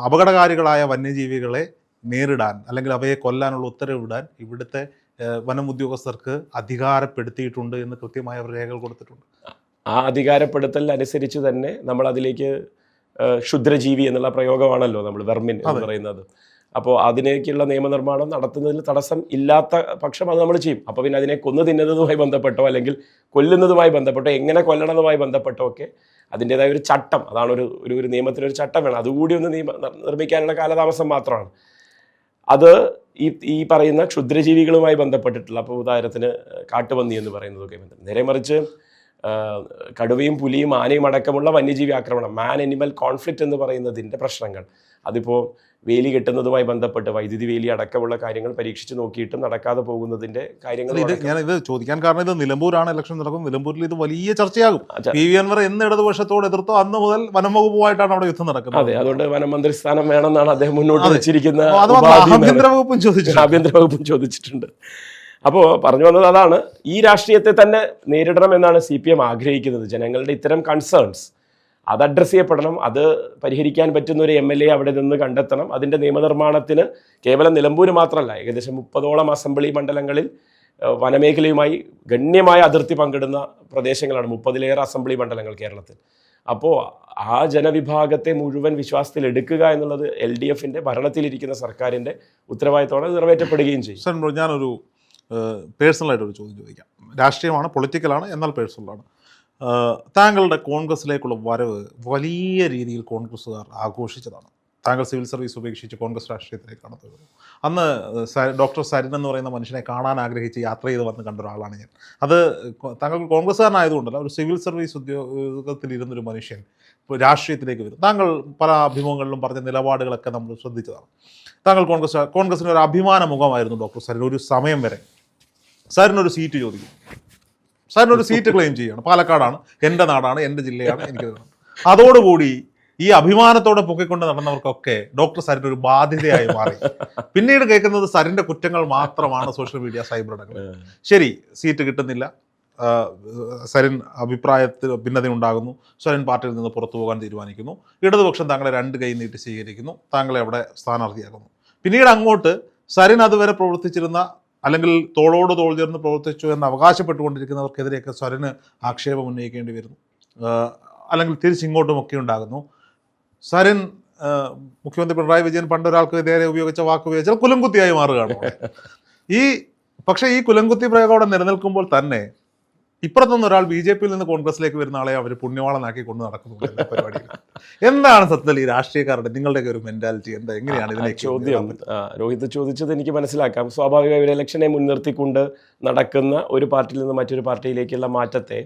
അപകടകാരികളായ വന്യജീവികളെ നേരിടാൻ അല്ലെങ്കിൽ അവയെ കൊല്ലാനുള്ള ഉത്തരവിടാൻ ഇവിടുത്തെ വനം ഉദ്യോഗസ്ഥർക്ക് അധികാരപ്പെടുത്തിയിട്ടുണ്ട് എന്ന് കൃത്യമായ അവർ രേഖകൾ കൊടുത്തിട്ടുണ്ട്. ആ അധികാരപ്പെടുത്തൽ അനുസരിച്ച് തന്നെ നമ്മൾ അതിലേക്ക് ക്ഷുദ്രജീവി എന്നുള്ള പ്രയോഗമാണല്ലോ നമ്മൾ വെർമിൻ എന്ന് പറയുന്നത്. അപ്പോൾ അതിനേക്കുള്ള നിയമനിർമ്മാണം നടത്തുന്നതിൽ തടസ്സം ഇല്ലാത്ത പക്ഷം അത് നമ്മൾ ചെയ്യും. അപ്പോൾ പിന്നെ അതിനെ കൊന്നു തിന്നുന്നതുമായി ബന്ധപ്പെട്ടോ അല്ലെങ്കിൽ കൊല്ലുന്നതുമായി ബന്ധപ്പെട്ടോ എങ്ങനെ കൊല്ലണതുമായി ബന്ധപ്പെട്ടോ ഒക്കെ അതിന്റെതായ ഒരു ചട്ടം. അതാണ് ഒരു ഒരു ഒരു നിയമത്തിനൊരു ചട്ടം വേണം. അതുകൂടി ഒന്ന് നിയമ നിർ- നിർമ്മിക്കാനുള്ള കാലതാമസം മാത്രമാണ്. അത് ഈ ഈ പറയുന്ന ക്ഷുദ്രജീവികളുമായി ബന്ധപ്പെട്ടിട്ടുള്ള അപ്പോൾ ഉദാഹരണത്തിന് കാട്ടുപന്നി എന്ന് പറയുന്നതൊക്കെ നേരെ മറിച്ച് കടുവയും പുലിയും ആനയും അടക്കമുള്ള വന്യജീവി ആക്രമണം മാൻ അനിമൽ കോൺഫ്ലിക്റ്റ് എന്ന് പറയുന്നതിന്റെ പ്രശ്നങ്ങൾ. അതിപ്പോൾ വേലി കെട്ടുന്നതുമായി ബന്ധപ്പെട്ട് വൈദ്യുതി വേലി അടക്കമുള്ള കാര്യങ്ങൾ പരീക്ഷിച്ച് നോക്കിയിട്ടും നടക്കാതെ പോകുന്നതിന്റെ കാര്യങ്ങൾ ഇത് ഞാൻ ഇത് ചോദിക്കാൻ കാരണം ഇത് നിലമ്പൂരാണ്. ഇലക്ഷൻ നടക്കും നിലമ്പൂരിൽ ഇത് വലിയ ചർച്ചയാകും. പി വി അൻവർ എന്ന് ഇടതുപക്ഷത്തോട് എതിർത്തോ അന്ന് മുതൽ വനം വകുപ്പുമായിട്ടാണ് അവിടെ യുദ്ധം നടക്കുന്നത്. അതെ അതുകൊണ്ട് വനമന്ത്രി സ്ഥാനം വേണമെന്നാണ് അദ്ദേഹം മുന്നോട്ട് വെച്ചിരിക്കുന്നത് ആഭ്യന്തര വകുപ്പും ചോദിച്ചിട്ടുണ്ട്. അപ്പോൾ പറഞ്ഞു വന്നത് അതാണ് ഈ രാഷ്ട്രീയത്തെ തന്നെ നേരിടണം എന്നാണ് സി പി എം ആഗ്രഹിക്കുന്നത്. ജനങ്ങളുടെ ഇത്തരം കൺസേൺസ് അത് അഡ്രസ്സ് ചെയ്യപ്പെടണം അത് പരിഹരിക്കാൻ പറ്റുന്ന ഒരു എം എൽ എ അവിടെ നിന്ന് കണ്ടെത്തണം. അതിന്റെ നിയമനിർമ്മാണത്തിന് കേവലം നിലമ്പൂർ മാത്രമല്ല ഏകദേശം മുപ്പതോളം അസംബ്ലി മണ്ഡലങ്ങളിൽ വനമേഖലയുമായി ഗണ്യമായ അതിർത്തി പങ്കിടുന്ന പ്രദേശങ്ങളാണ് മുപ്പതിലേറെ അസംബ്ലി മണ്ഡലങ്ങൾ കേരളത്തിൽ. അപ്പോൾ ആ ജനവിഭാഗത്തെ മുഴുവൻ വിശ്വാസത്തിൽ എടുക്കുക എന്നുള്ളത് എൽ ഡി എഫിന്റെ ഭരണത്തിലിരിക്കുന്ന സർക്കാരിന്റെ ഉത്തരവാദിത്തത്തോടെ നിറവേറ്റപ്പെടുകയും ചെയ്യും. ഞാനൊരു പേഴ്സണലായിട്ട് ഒരു ചോദ്യം ചോദിക്കാം. രാഷ്ട്രീയമാണ് പൊളിറ്റിക്കലാണ് എന്നാൽ പേഴ്സണലാണ്. താങ്കളുടെ കോൺഗ്രസ്സിലേക്കുള്ള വരവ് വലിയ രീതിയിൽ കോൺഗ്രസ്സുകാർ ആഘോഷിച്ചതാണ്. താങ്കൾ സിവിൽ സർവീസ് ഉപേക്ഷിച്ച് കോൺഗ്രസ് രാഷ്ട്രീയത്തിലേക്കാണ് വരുന്നത് അന്ന് ഡോക്ടർ സരിൻ എന്ന് പറയുന്ന മനുഷ്യനെ കാണാൻ ആഗ്രഹിച്ച് യാത്ര ചെയ്ത് വന്ന് കണ്ട ഒരാളാണ് ഞാൻ. അത് താങ്കൾ കോൺഗ്രസ്സുകാരനായതുകൊണ്ടല്ല ഒരു സിവിൽ സർവീസ് ഉദ്യോഗത്തിലിരുന്നൊരു മനുഷ്യൻ രാഷ്ട്രീയത്തിലേക്ക് വരും താങ്കൾ പല അഭിമുഖങ്ങളിലും പറഞ്ഞ നിലപാടുകളൊക്കെ നമ്മൾ ശ്രദ്ധിച്ചതാണ്. താങ്കൾ കോൺഗ്രസ് കോൺഗ്രസിന്റെ ഒരു അഭിമാന മുഖമായിരുന്നു ഡോക്ടർ സരിൻ ഒരു സമയം വരെ. സാറിനൊരു സീറ്റ് ചോദിക്കും. സാറിനൊരു സീറ്റ് ക്ലെയിം ചെയ്യണം. പാലക്കാടാണ്. എന്റെ നാടാണ്. എന്റെ ജില്ലയാണ്. എനിക്ക് അതോടുകൂടി ഈ അഭിമാനത്തോടെ പൊക്കിക്കൊണ്ട് നടന്നവർക്കൊക്കെ ഡോക്ടർ സരിൻ ഒരു ബാധ്യതയായി മാറി. പിന്നീട് കേൾക്കുന്നത് സരിന്റെ കുറ്റങ്ങൾ മാത്രമാണ് സോഷ്യൽ മീഡിയ സൈബർ ഇടങ്ങൾ ശരി സീറ്റ് കിട്ടുന്നില്ല. സരിൻ അഭിപ്രായത്തിൽ ഭിന്നത ഉണ്ടാകുന്നു. സരിൻ പാർട്ടിയിൽ നിന്ന് പുറത്തു പോകാൻ തീരുമാനിക്കുന്നു. ഇടതുപക്ഷം താങ്കളെ രണ്ട് കൈ നീട്ടി സ്വീകരിക്കുന്നു. താങ്കളെ അവിടെ സ്ഥാനാർത്ഥിയാക്കുന്നു. പിന്നീട് അങ്ങോട്ട് സരിൻ അതുവരെ പ്രവർത്തിച്ചിരുന്ന അല്ലെങ്കിൽ തോളോട് തോൾ ചേർന്ന് പ്രവർത്തിച്ചു എന്ന് അവകാശപ്പെട്ടുകൊണ്ടിരിക്കുന്നവർക്കെതിരെയൊക്കെ സ്വരന് ആക്ഷേപം ഉന്നയിക്കേണ്ടി വരുന്നു. അല്ലെങ്കിൽ തിരിച്ചിങ്ങോട്ടുമൊക്കെ ഉണ്ടാകുന്നു. സ്വരൻ മുഖ്യമന്ത്രി പിണറായി വിജയൻ പണ്ട് ഒരാൾക്ക് നേരെ ഉപയോഗിച്ച വാക്ക് ഉപയോഗിച്ചാൽ കുലംകുത്തിയായി മാറുകയാണ് ഈ പക്ഷേ ഈ കുലംകുത്തി പ്രയോഗം അവിടെ നിലനിൽക്കുമ്പോൾ തന്നെ ഇപ്പുറത്തുനിന്ന് ഒരാൾ ബി ജെ പിയിൽ നിന്ന് കോൺഗ്രസിലേക്ക് വരുന്ന ആളെ അവർ പുണ്യവാളനാക്കി കൊണ്ട് നടക്കുന്നു എല്ലാ പരിപാടിയിലും. എന്താണ് സത്യത്തിൽ ഈ രാഷ്ട്രീയക്കാരുടെ നിങ്ങളുടെ ഒരു മെന്റാലിറ്റി എന്താ? എങ്ങനെയാണ് ഇതിനെ ചോദ്യം രോഹിത് ചോദിച്ചത് എനിക്ക് മനസ്സിലാക്കാം. സ്വാഭാവികമായി ഒരു ഇലക്ഷനെ മുൻനിർത്തിക്കൊണ്ട് നടക്കുന്ന ഒരു പാർട്ടിയിൽ നിന്ന് മറ്റൊരു പാർട്ടിയിലേക്കുള്ള മാറ്റത്തെ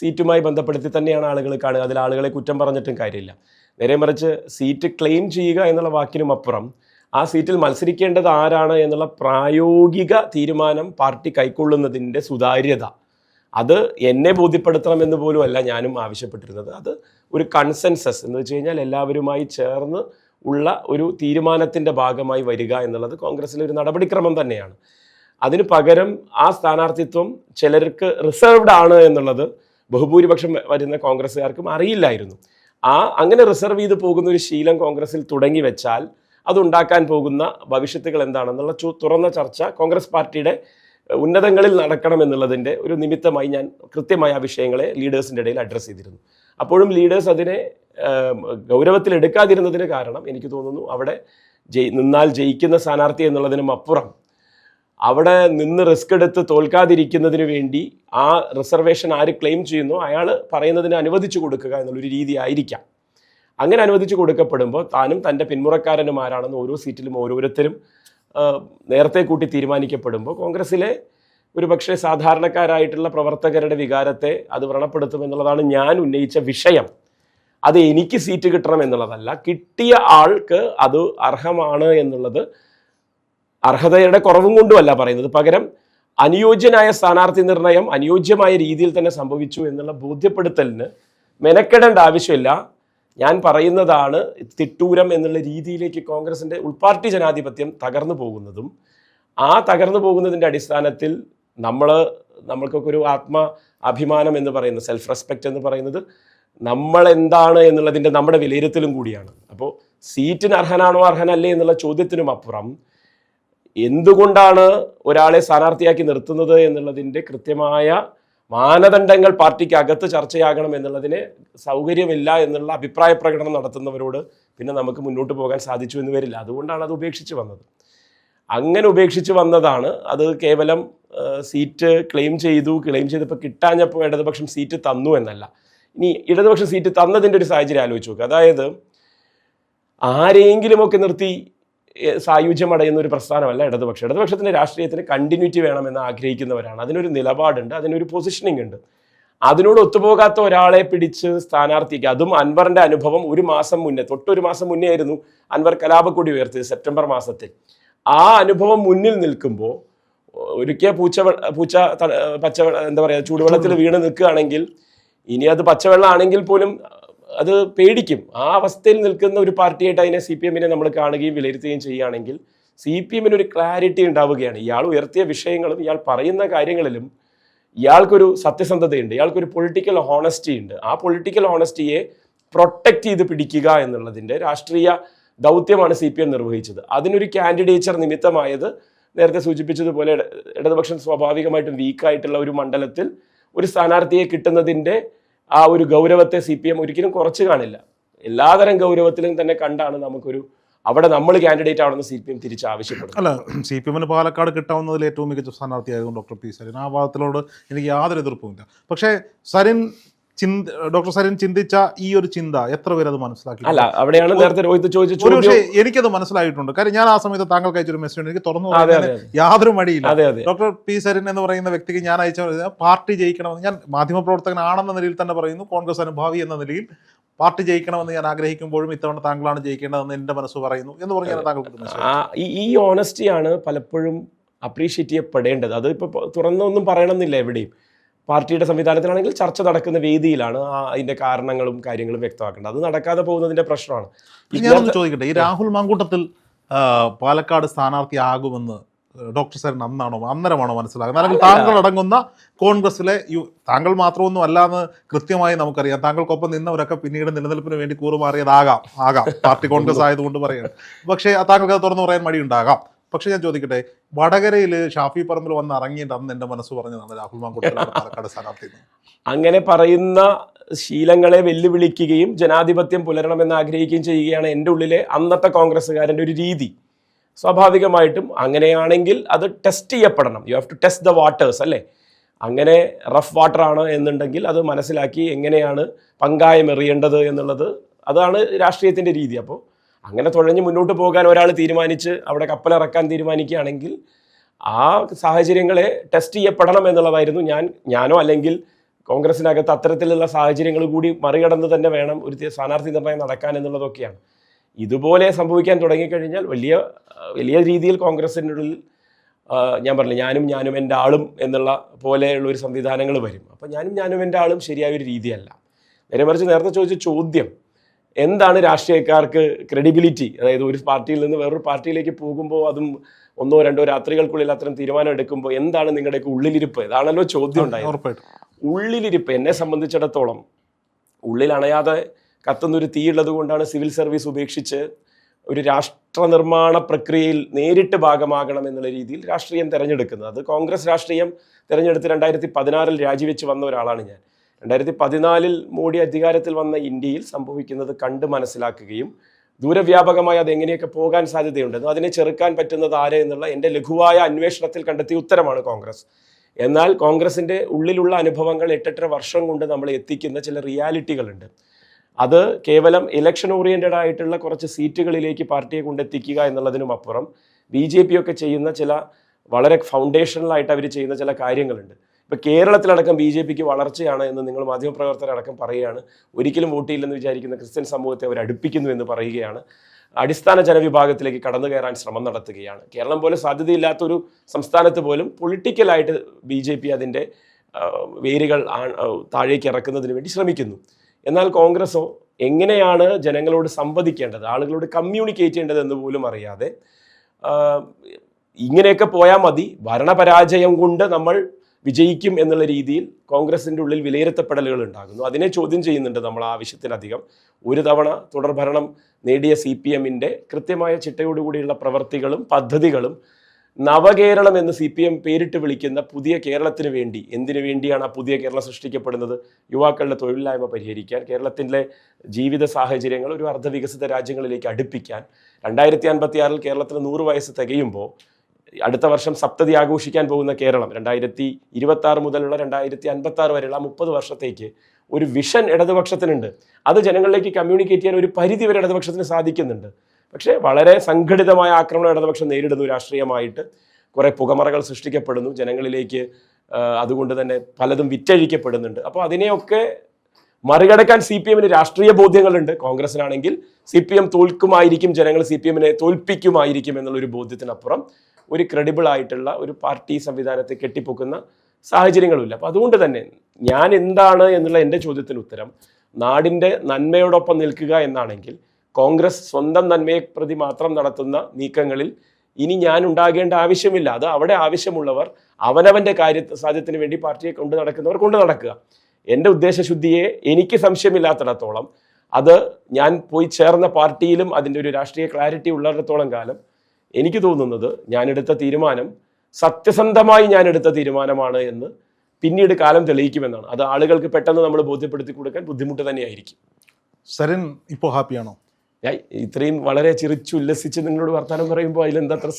സീറ്റുമായി ബന്ധപ്പെടുത്തി തന്നെയാണ് ആളുകൾ കാണുക. അതിൽ ആളുകളെ കുറ്റം പറഞ്ഞിട്ടും കാര്യമില്ല. നേരെ മറിച്ച് സീറ്റ് ക്ലെയിം ചെയ്യുക എന്നുള്ള വാക്കിനും അപ്പുറം ആ സീറ്റിൽ മത്സരിക്കേണ്ടത് ആരാണ് എന്നുള്ള പ്രായോഗിക തീരുമാനം പാർട്ടി കൈക്കൊള്ളുന്നതിന്റെ സുതാര്യത. അത് എന്നെ ബോധ്യപ്പെടുത്തണമെന്ന് പോലും അല്ല ഞാനും ആവശ്യപ്പെട്ടിരുന്നത്. അത് ഒരു കൺസെൻസസ് എന്ന് വെച്ച് കഴിഞ്ഞാൽ എല്ലാവരുമായി ചേർന്ന് ഉള്ള ഒരു തീരുമാനത്തിന്റെ ഭാഗമായി വരിക എന്നുള്ളത് കോൺഗ്രസിലെ ഒരു നടപടിക്രമം തന്നെയാണ്. അതിന് പകരം ആ സ്ഥാനാർത്ഥിത്വം ചിലർക്ക് റിസർവ്ഡ് ആണ് എന്നുള്ളത് ബഹുഭൂരിപക്ഷം വരുന്ന കോൺഗ്രസ്സുകാർക്കും അറിയില്ലായിരുന്നു. ആ അങ്ങനെ റിസർവ് ചെയ്ത് പോകുന്ന ഒരു ശീലം കോൺഗ്രസിൽ തുടങ്ങി വെച്ചാൽ അതുണ്ടാക്കാൻ പോകുന്ന ഭവിഷ്യത്തുകൾ എന്താണെന്നുള്ള തുറന്ന ചർച്ച കോൺഗ്രസ് പാർട്ടിയുടെ ഉന്നതങ്ങളിൽ നടക്കണം എന്നുള്ളതിന്റെ ഒരു നിമിത്തമായി ഞാൻ കൃത്യമായ ആ വിഷയങ്ങളെ ലീഡേഴ്സിന്റെ ഇടയിൽ അഡ്രസ്സ് ചെയ്തിരുന്നു. അപ്പോഴും ലീഡേഴ്സ് അതിനെ ഗൗരവത്തിൽ എടുക്കാതിരുന്നതിന് കാരണം എനിക്ക് തോന്നുന്നു അവിടെ ജയി നിന്നാൽ ജയിക്കുന്ന സ്ഥാനാർത്ഥി എന്നുള്ളതിനും അപ്പുറം അവിടെ നിന്ന് റിസ്ക് എടുത്ത് തോൽക്കാതിരിക്കുന്നതിന് വേണ്ടി ആ റിസർവേഷൻ ആര് ക്ലെയിം ചെയ്യുന്നു അയാൾ പറയുന്നതിന് അനുവദിച്ചു കൊടുക്കുക എന്നുള്ളൊരു രീതി ആയിരിക്കാം. അങ്ങനെ അനുവദിച്ചു കൊടുക്കപ്പെടുമ്പോൾ താനും തന്റെ പിന്മുറക്കാരനും ആരാണെന്ന് ഓരോ സീറ്റിലും ഓരോരുത്തരും നേരത്തെ കൂട്ടി തീരുമാനിക്കപ്പെടുമ്പോൾ കോൺഗ്രസ്സിലെ ഒരു പക്ഷേ സാധാരണക്കാരായിട്ടുള്ള പ്രവർത്തകരുടെ വികാരത്തെ അത് വ്രണപ്പെടുത്തുമെന്നുള്ളതാണ് ഞാൻ ഉന്നയിച്ച വിഷയം. അത് എനിക്ക് സീറ്റ് കിട്ടണം എന്നുള്ളതല്ല കിട്ടിയ ആൾക്ക് അത് അർഹമാണ് എന്നുള്ളത് അർഹതയുടെ കുറവും കൊണ്ടുമല്ല പറയുന്നത്. പകരം അനുയോജ്യനായ സ്ഥാനാർത്ഥി നിർണയം അനുയോജ്യമായ രീതിയിൽ തന്നെ സംഭവിച്ചു എന്നുള്ള ബോധ്യപ്പെടുത്തലിന് മെനക്കെടേണ്ട ആവശ്യമില്ല. ഞാൻ പറയുന്നതാണ് തിട്ടൂരം എന്നുള്ള രീതിയിലേക്ക് കോൺഗ്രസിന്റെ ഉൾപാർട്ടി ജനാധിപത്യം തകർന്നു പോകുന്നതും ആ തകർന്നു പോകുന്നതിന്റെ അടിസ്ഥാനത്തിൽ നമ്മൾ നമ്മൾക്കൊക്കെ ഒരു ആത്മ അഭിമാനം എന്ന് പറയുന്നത് സെൽഫ് റെസ്പെക്റ്റ് എന്ന് പറയുന്നത് നമ്മൾ എന്താണ് എന്നുള്ളതിന്റെ നമ്മുടെ വിലയിരുത്തലും കൂടിയാണ്. അപ്പോൾ സീറ്റിന് അർഹനാണോ അർഹനല്ലേ എന്നുള്ള ചോദ്യത്തിനും അപ്പുറം എന്തുകൊണ്ടാണ് ഒരാളെ സ്ഥാനാർത്ഥിയാക്കി നിർത്തുന്നത് എന്നുള്ളതിന്റെ കൃത്യമായ മാനദണ്ഡങ്ങൾ പാർട്ടിക്ക് അകത്ത് ചർച്ചയാകണം എന്നുള്ളതിന് സൗകര്യമില്ല എന്നുള്ള അഭിപ്രായ പ്രകടനം നടത്തുന്നവരോട് പിന്നെ നമുക്ക് മുന്നോട്ട് പോകാൻ സാധിച്ചു എന്ന് വരില്ല. അതുകൊണ്ടാണ് അത് ഉപേക്ഷിച്ച് വന്നത്. അങ്ങനെ ഉപേക്ഷിച്ച് വന്നതാണ് അത് കേവലം സീറ്റ് ക്ലെയിം ചെയ്തു. ക്ലെയിം ചെയ്തപ്പോൾ കിട്ടാഞ്ഞപ്പോൾ ഇടതുപക്ഷം സീറ്റ് തന്നു എന്നല്ല. ഇനി ഇടതുപക്ഷം സീറ്റ് തന്നതിന്റെ ഒരു സാഹചര്യം ആലോചിച്ച് നോക്കുക അതായത് ആരെയെങ്കിലുമൊക്കെ നിർത്തി ഏഹ്, സായുജ്യം അടയുന്ന ഒരു പ്രസ്ഥാനമല്ല ഇടതുപക്ഷം. ഇടതുപക്ഷത്തിന്റെ രാഷ്ട്രീയത്തിന് കണ്ടിന്യൂറ്റി വേണമെന്ന് ആഗ്രഹിക്കുന്നവരാണ്. അതിനൊരു നിലപാടുണ്ട് അതിനൊരു പൊസിഷനിങ് ഉണ്ട്. അതിനോട് ഒത്തുപോകാത്ത ഒരാളെ പിടിച്ച് സ്ഥാനാർത്ഥിക്കുക അതും അൻവറിന്റെ അനുഭവം ഒരു മാസം മുന്നേ തൊട്ടൊരു മാസം മുന്നേ ആയിരുന്നു അൻവർ കലാപക്കൊടി ഉയർത്തിയത് സെപ്റ്റംബർ മാസത്തിൽ. ആ അനുഭവം മുന്നിൽ നിൽക്കുമ്പോൾ ഒരിക്കൽ പൂച്ച പൂച്ച പച്ചവെള്ളം പച്ച എന്താ പറയുക ചൂടുവെള്ളത്തിൽ വീണ് നിൽക്കുകയാണെങ്കിൽ ഇനി അത് പച്ചവെള്ളം ആണെങ്കിൽ പോലും അത് പേടിക്കും. ആ അവസ്ഥയിൽ നിൽക്കുന്ന ഒരു പാർട്ടിയായിട്ട് അതിനെ സി പി എമ്മിനെ നമ്മൾ കാണുകയും വിലയിരുത്തുകയും ചെയ്യുകയാണെങ്കിൽ സി പി എമ്മിന് ഒരു ക്ലാരിറ്റി ഉണ്ടാവുകയാണ്. ഇയാൾ ഉയർത്തിയ വിഷയങ്ങളും ഇയാൾ പറയുന്ന കാര്യങ്ങളിലും ഇയാൾക്കൊരു സത്യസന്ധതയുണ്ട്. ഇയാൾക്കൊരു പൊളിറ്റിക്കൽ ഹോണസ്റ്റി ഉണ്ട്. ആ പൊളിറ്റിക്കൽ ഹോണസ്റ്റിയെ പ്രൊട്ടക്റ്റ് ചെയ്ത് പിടിക്കുക എന്നുള്ളതിന്റെ രാഷ്ട്രീയ ദൗത്യമാണ് സി പി എം നിർവഹിച്ചത്. അതിനൊരു കാൻഡിഡേച്ചർ നിമിത്തമായത് നേരത്തെ സൂചിപ്പിച്ചതുപോലെ ഇട- ഇടതുപക്ഷം സ്വാഭാവികമായിട്ടും വീക്കായിട്ടുള്ള ഒരു മണ്ഡലത്തിൽ ഒരു സ്ഥാനാർത്ഥിയെ കിട്ടുന്നതിന്റെ ആ ഒരു ഗൗരവത്തെ സി പി എം ഒരിക്കലും കുറച്ച് കാണില്ല. എല്ലാതരം ഗൗരവത്തിലും തന്നെ കണ്ടാണ് നമുക്കൊരു അവിടെ നമ്മൾ കാൻഡിഡേറ്റ് ആണെന്ന് സി പി എം തിരിച്ച് ആവശ്യപ്പെടും അല്ല സി പി എമ്മിന് പാലക്കാട് കിട്ടാവുന്നതിൽ ഏറ്റവും മികച്ച സ്ഥാനാർത്ഥിയായിരുന്നു ഡോക്ടർ പി സരിൻ. ആ വാദത്തിലോട് എനിക്ക് യാതൊരു എതിർപ്പുമില്ല. പക്ഷേ സരിൻ ചിന്ത ഡോക്ടർ സരിൻ ചിന്തിച്ച ഈ ഒരു ചിന്ത എത്ര പേര് അത് മനസ്സിലാക്കി? അല്ല അവിടെയാണ് നേരത്തെ രോഹിത് ചോദിച്ച ഒരു പക്ഷേ എനിക്കത് മനസ്സിലായിട്ടുണ്ട്. കാര്യം ഞാൻ ആ സമയത്ത് താങ്കൾക്ക് അയച്ചൊരു മെസ്സേജ് എനിക്ക് തുറന്നു യാതൊരു മടിയില്ല. ഡോക്ടർ പി സരിൻ എന്ന് പറയുന്ന വ്യക്തിക്ക് ഞാൻ അയച്ച പാർട്ടി ജയിക്കണമെന്ന് ഞാൻ മാധ്യമപ്രവർത്തകനാണെന്ന നിലയിൽ തന്നെ പറയുന്നു. കോൺഗ്രസ് അനുഭാവി എന്ന നിലയിൽ പാർട്ടി ജയിക്കണമെന്ന് ഞാൻ ആഗ്രഹിക്കുമ്പോഴും ഇത്തവണ താങ്കളാണ് ജയിക്കേണ്ടതെന്ന് എന്റെ മനസ്സ് പറയുന്നു എന്ന് പറഞ്ഞാൽ താങ്കൾക്ക് ഈ ഈ ഓണസ്റ്റിയാണ് പലപ്പോഴും അപ്രീഷിയേറ്റ് ചെയ്യപ്പെടേണ്ടത്. അത് ഇപ്പോൾ തുറന്നൊന്നും പറയണമെന്നില്ല എവിടെയും. പാർട്ടിയുടെ സംവിധാനത്തിലാണെങ്കിൽ ചർച്ച നടക്കുന്ന വേദിയിലാണ് അതിന്റെ കാരണങ്ങളും കാര്യങ്ങളും വ്യക്തമാക്കേണ്ടത്. അത് നടക്കാതെ പോകുന്നതിന്റെ പ്രശ്നമാണ്. ഞാനൊന്ന് ചോദിക്കട്ടെ ഈ രാഹുൽ മാങ്കൂട്ടത്തിൽ പാലക്കാട് പാലക്കാട് സ്ഥാനാർത്ഥിയാകുമെന്ന് ഡോക്ടർ സരൻ അന്നാണോ അന്നരമാണോ മനസ്സിലാകുന്നത് അല്ലെങ്കിൽ താങ്കൾ അടങ്ങുന്ന കോൺഗ്രസിലെ യു താങ്കൾ മാത്രമൊന്നും അല്ലാന്ന് കൃത്യമായി നമുക്കറിയാം. താങ്കൾക്കൊപ്പം നിന്നവരൊക്കെ പിന്നീട് നിലനിൽപ്പിന് വേണ്ടി കൂറുമാറിയതാകാം ആകാം. പാർട്ടി കോൺഗ്രസ് ആയതുകൊണ്ട് പറയുന്നത് പക്ഷേ താങ്കൾക്ക് അത് തുറന്നു പറയാൻ മടിയുണ്ടാകാം. പക്ഷെ ഞാൻ ചോദിക്കട്ടെ വടകരയിൽ ഷാഫി പറമ്പിൽ വന്ന് ഇറങ്ങിയിട്ട് അന്ന് എന്റെ മനസ്സ് പറഞ്ഞതാണ് രാഹുൽ മാങ്കൂട്ടത്തിലാണ് പാലക്കാട് സ്ഥാനാർത്ഥി. അങ്ങനെ പറയുന്ന ശീലങ്ങളെ വെല്ലുവിളിക്കുകയും ജനാധിപത്യം പുലരണമെന്ന് ആഗ്രഹിക്കുകയും ചെയ്യുകയാണ് എന്റെ ഉള്ളിലെ അന്നത്തെ കോൺഗ്രസ്സുകാരന്റെ ഒരു രീതി. സ്വാഭാവികമായിട്ടും അങ്ങനെയാണെങ്കിൽ അത് test ചെയ്യപ്പെടണം. You have to test the waters അല്ലേ? അങ്ങനെ റഫ് വാട്ടർ ആണ് എന്നുണ്ടെങ്കിൽ അത് മനസ്സിലാക്കി എങ്ങനെയാണ് പങ്കായം എറിയേണ്ടത് എന്നുള്ളത്. അതാണ് രാഷ്ട്രീയത്തിന്റെ രീതി. അപ്പോൾ അങ്ങനെ തുഴഞ്ഞ് മുന്നോട്ട് പോകാൻ ഒരാൾ തീരുമാനിച്ച് അവിടെ കപ്പലിറക്കാൻ തീരുമാനിക്കുകയാണെങ്കിൽ ആ സാഹചര്യങ്ങളെ ടെസ്റ്റ് ചെയ്യപ്പെടണം എന്നുള്ളതായിരുന്നു ഞാൻ ഞാനോ അല്ലെങ്കിൽ കോൺഗ്രസിനകത്ത് അത്തരത്തിലുള്ള സാഹചര്യങ്ങൾ കൂടി മറികടന്ന് തന്നെ വേണം ഒരു സ്ഥാനാർത്ഥി നിർണയം നടക്കാൻ എന്നുള്ളതൊക്കെയാണ്. ഇതുപോലെ സംഭവിക്കാൻ തുടങ്ങിക്കഴിഞ്ഞാൽ വലിയ വലിയ രീതിയിൽ കോൺഗ്രസിന്റെ ഉള്ളിൽ ഞാൻ പറഞ്ഞു ഞാനും ഞാനും എന്റെ ആളും എന്നുള്ള പോലെയുള്ള ഒരു സംവിധാനങ്ങൾ വരും. അപ്പോൾ ഞാനും ഞാനും എന്റെ ആളും ശരിയായ ഒരു രീതിയല്ല. നേരെ മറിച്ച് നേരത്തെ ചോദിച്ച ചോദ്യം എന്താണ് രാഷ്ട്രീയക്കാർക്ക് ക്രെഡിബിലിറ്റി അതായത് ഒരു പാർട്ടിയിൽ നിന്ന് വേറൊരു പാർട്ടിയിലേക്ക് പോകുമ്പോൾ അതും ഒന്നോ രണ്ടോ രാത്രികൾക്കുള്ളിൽ അത്തരം തീരുമാനം എടുക്കുമ്പോൾ എന്താണ് നിങ്ങളുടെയൊക്കെ ഉള്ളിലിരിപ്പ്? ഇതാണല്ലോ ചോദ്യം ഉണ്ടായത്. ഉള്ളിലിരിപ്പ് എന്നെ സംബന്ധിച്ചിടത്തോളം ഉള്ളിൽ അണയാതെ കത്തുന്നൊരു തീയുള്ളത് കൊണ്ടാണ് സിവിൽ സർവീസ് ഉപേക്ഷിച്ച് ഒരു രാഷ്ട്ര നിർമ്മാണ പ്രക്രിയയിൽ നേരിട്ട് ഭാഗമാകണം എന്നുള്ള രീതിയിൽ രാഷ്ട്രീയം തിരഞ്ഞെടുക്കുന്നത്. അത് കോൺഗ്രസ് രാഷ്ട്രീയം തിരഞ്ഞെടുത്ത് രണ്ടായിരത്തി പതിനാറിൽ രാജിവെച്ച് വന്ന ഒരാളാണ് ഞാൻ. രണ്ടായിരത്തി പതിനാലിൽ മോഡി അധികാരത്തിൽ വന്ന ഇന്ത്യയിൽ സംഭവിക്കുന്നത് കണ്ട് മനസ്സിലാക്കുകയും ദൂരവ്യാപകമായി അത് എങ്ങനെയൊക്കെ പോകാൻ സാധ്യതയുണ്ടെന്നും അതിനെ ചെറുക്കാൻ പറ്റുന്നത് ആരെ എന്നുള്ള എന്റെ ലഘുവായ അന്വേഷണത്തിൽ കണ്ടെത്തിയ ഉത്തരമാണ് കോൺഗ്രസ്. എന്നാൽ കോൺഗ്രസിന്റെ ഉള്ളിലുള്ള അനുഭവങ്ങൾ എട്ടെട്ടര വർഷം കൊണ്ട് നമ്മൾ എത്തിക്കുന്ന ചില റിയാലിറ്റികളുണ്ട്. അത് കേവലം ഇലക്ഷൻ ഓറിയന്റഡ് ആയിട്ടുള്ള കുറച്ച് സീറ്റുകളിലേക്ക് പാർട്ടിയെ കൊണ്ടെത്തിക്കുക എന്നുള്ളതിനും അപ്പുറം ബി ജെ പി ഒക്കെ ചെയ്യുന്ന ചില വളരെ ഫൗണ്ടേഷണലായിട്ട് അവർ ചെയ്യുന്ന ചില കാര്യങ്ങളുണ്ട്. ഇപ്പൊ കേരളത്തിലടക്കം ബി ജെ പിക്ക് വളർച്ചയാണ് എന്ന് നിങ്ങൾ മാധ്യമപ്രവർത്തകരടക്കം പറയുകയാണ്. ഒരിക്കലും വോട്ട് ചെയ്യില്ലെന്ന് വിചാരിക്കുന്ന ക്രിസ്ത്യൻ സമൂഹത്തെ അവർ അടുപ്പിക്കുന്നു എന്ന് പറയുകയാണ്. അടിസ്ഥാന ജനവിഭാഗത്തിലേക്ക് കടന്നു കയറാൻ ശ്രമം നടത്തുകയാണ്. കേരളം പോലെ സാധ്യതയില്ലാത്തൊരു സംസ്ഥാനത്ത് പോലും പൊളിറ്റിക്കലായിട്ട് ബി ജെ പി അതിന്റെ വേരുകൾ താഴേക്ക് ഇറക്കുന്നതിന് വേണ്ടി ശ്രമിക്കുന്നു. എന്നാൽ കോൺഗ്രസോ എങ്ങനെയാണ് ജനങ്ങളോട് സംവദിക്കേണ്ടത് ആളുകളോട് കമ്മ്യൂണിക്കേറ്റ് ചെയ്യേണ്ടത് എന്ന് പോലും അറിയാതെ ഇങ്ങനെയൊക്കെ പോയാൽ മതി ഭരണപരാജയം കൊണ്ട് നമ്മൾ വിജയിക്കും എന്നുള്ള രീതിയിൽ കോൺഗ്രസിന്റെ ഉള്ളിൽ വിലയിരുത്തപ്പെടലുകൾ ഉണ്ടാകുന്നു. അതിനെ ചോദ്യം ചെയ്യുന്നുണ്ട് നമ്മൾ ആവശ്യത്തിലധികം. ഒരു തവണ തുടർഭരണം നേടിയ സി പി എമ്മിന്റെ കൃത്യമായ ചിട്ടയോടുകൂടിയുള്ള പ്രവർത്തികളും പദ്ധതികളും നവകേരളം എന്ന് സി പി എം പേരിട്ട് വിളിക്കുന്ന പുതിയ കേരളത്തിന് വേണ്ടി എന്തിനു വേണ്ടിയാണ് ആ പുതിയ കേരളം സൃഷ്ടിക്കപ്പെടുന്നത്? യുവാക്കളുടെ തൊഴിലില്ലായ്മ പരിഹരിക്കാൻ കേരളത്തിന്റെ ജീവിത സാഹചര്യങ്ങൾ ഒരു അർദ്ധവികസിത രാജ്യങ്ങളിലേക്ക് അടുപ്പിക്കാൻ. രണ്ടായിരത്തി അൻപത്തി കേരളത്തിന് നൂറ് വയസ്സ് തികയുമ്പോൾ അടുത്ത വർഷം സപ്തതി ആഘോഷിക്കാൻ പോകുന്ന കേരളം രണ്ടായിരത്തി ഇരുപത്തി ആറ് മുതലുള്ള രണ്ടായിരത്തി അൻപത്തി ആറ് വരെയുള്ള മുപ്പത് വർഷത്തേക്ക് ഒരു വിഷൻ ഇടതുപക്ഷത്തിനുണ്ട്. അത് ജനങ്ങളിലേക്ക് കമ്മ്യൂണിക്കേറ്റ് ചെയ്യാൻ ഒരു പരിധി വരെ ഇടതുപക്ഷത്തിന് സാധിക്കുന്നുണ്ട്. പക്ഷേ വളരെ സംഘടിതമായ ആക്രമണം ഇടതുപക്ഷം നേരിടുന്നു രാഷ്ട്രീയമായിട്ട്. കുറേ പുകമറകൾ സൃഷ്ടിക്കപ്പെടുന്നു. ജനങ്ങളിലേക്ക് അതുകൊണ്ട് തന്നെ പലതും വിറ്റഴിക്കപ്പെടുന്നുണ്ട്. അപ്പോൾ അതിനെയൊക്കെ മറികടക്കാൻ സി പി എമ്മിന് രാഷ്ട്രീയ ബോധ്യങ്ങളുണ്ട്. കോൺഗ്രസിനാണെങ്കിൽ സി പി എം തോൽക്കുമായിരിക്കും ജനങ്ങൾ സി പി എമ്മിനെ തോൽപ്പിക്കുമായിരിക്കും എന്നുള്ളൊരു ബോധ്യത്തിനപ്പുറം ഒരു ക്രെഡിബിൾ ആയിട്ടുള്ള ഒരു പാർട്ടി സംവിധാനത്തെ കെട്ടിപ്പൊക്കുന്ന സാഹചര്യങ്ങളുമില്ല. അപ്പം അതുകൊണ്ട് തന്നെ ഞാൻ എന്താണ് എന്നുള്ള എന്റെ ചോദ്യത്തിന് ഉത്തരം നാടിന്റെ നന്മയോടൊപ്പം നിൽക്കുക എന്നാണെങ്കിൽ കോൺഗ്രസ് സ്വന്തം നന്മയെ പ്രതി മാത്രം നടത്തുന്ന നീക്കങ്ങളിൽ ഇനി ഞാൻ ഉണ്ടാകേണ്ട ആവശ്യമില്ല. അത് അവിടെ ആവശ്യമുള്ളവർ അവനവന്റെ കാര്യ സാധ്യത്തിന് വേണ്ടി പാർട്ടിയെ കൊണ്ട് നടക്കുന്നവർ കൊണ്ട് നടക്കുക. എന്റെ ഉദ്ദേശശുദ്ധിയെ എനിക്ക് സംശയമില്ലാത്തിടത്തോളം അത് ഞാൻ പോയി ചേർന്ന പാർട്ടിയിലും അതിന്റെ ഒരു രാഷ്ട്രീയ ക്ലാരിറ്റി ഉള്ളിടത്തോളം കാലം എനിക്ക് തോന്നുന്നത് ഞാനെടുത്ത തീരുമാനം സത്യസന്ധമായി ഞാൻ എടുത്ത തീരുമാനമാണ് എന്ന് പിന്നീട് കാലം തെളിയിക്കുമെന്നാണ്. അത് ആളുകൾക്ക് പെട്ടെന്ന് നമ്മൾ ബോധ്യപ്പെടുത്തി കൊടുക്കാൻ ബുദ്ധിമുട്ട് തന്നെയായിരിക്കും. സരൻ ഇപ്പോൾ ഹാപ്പിയാണോ? ഞാൻ ഇത്രയും വളരെ ചിരിച്ചുല്ലസിച്ച് നിങ്ങളോട് വർത്തമാനം പറയുമ്പോൾ അതിലെന്താ അത്ര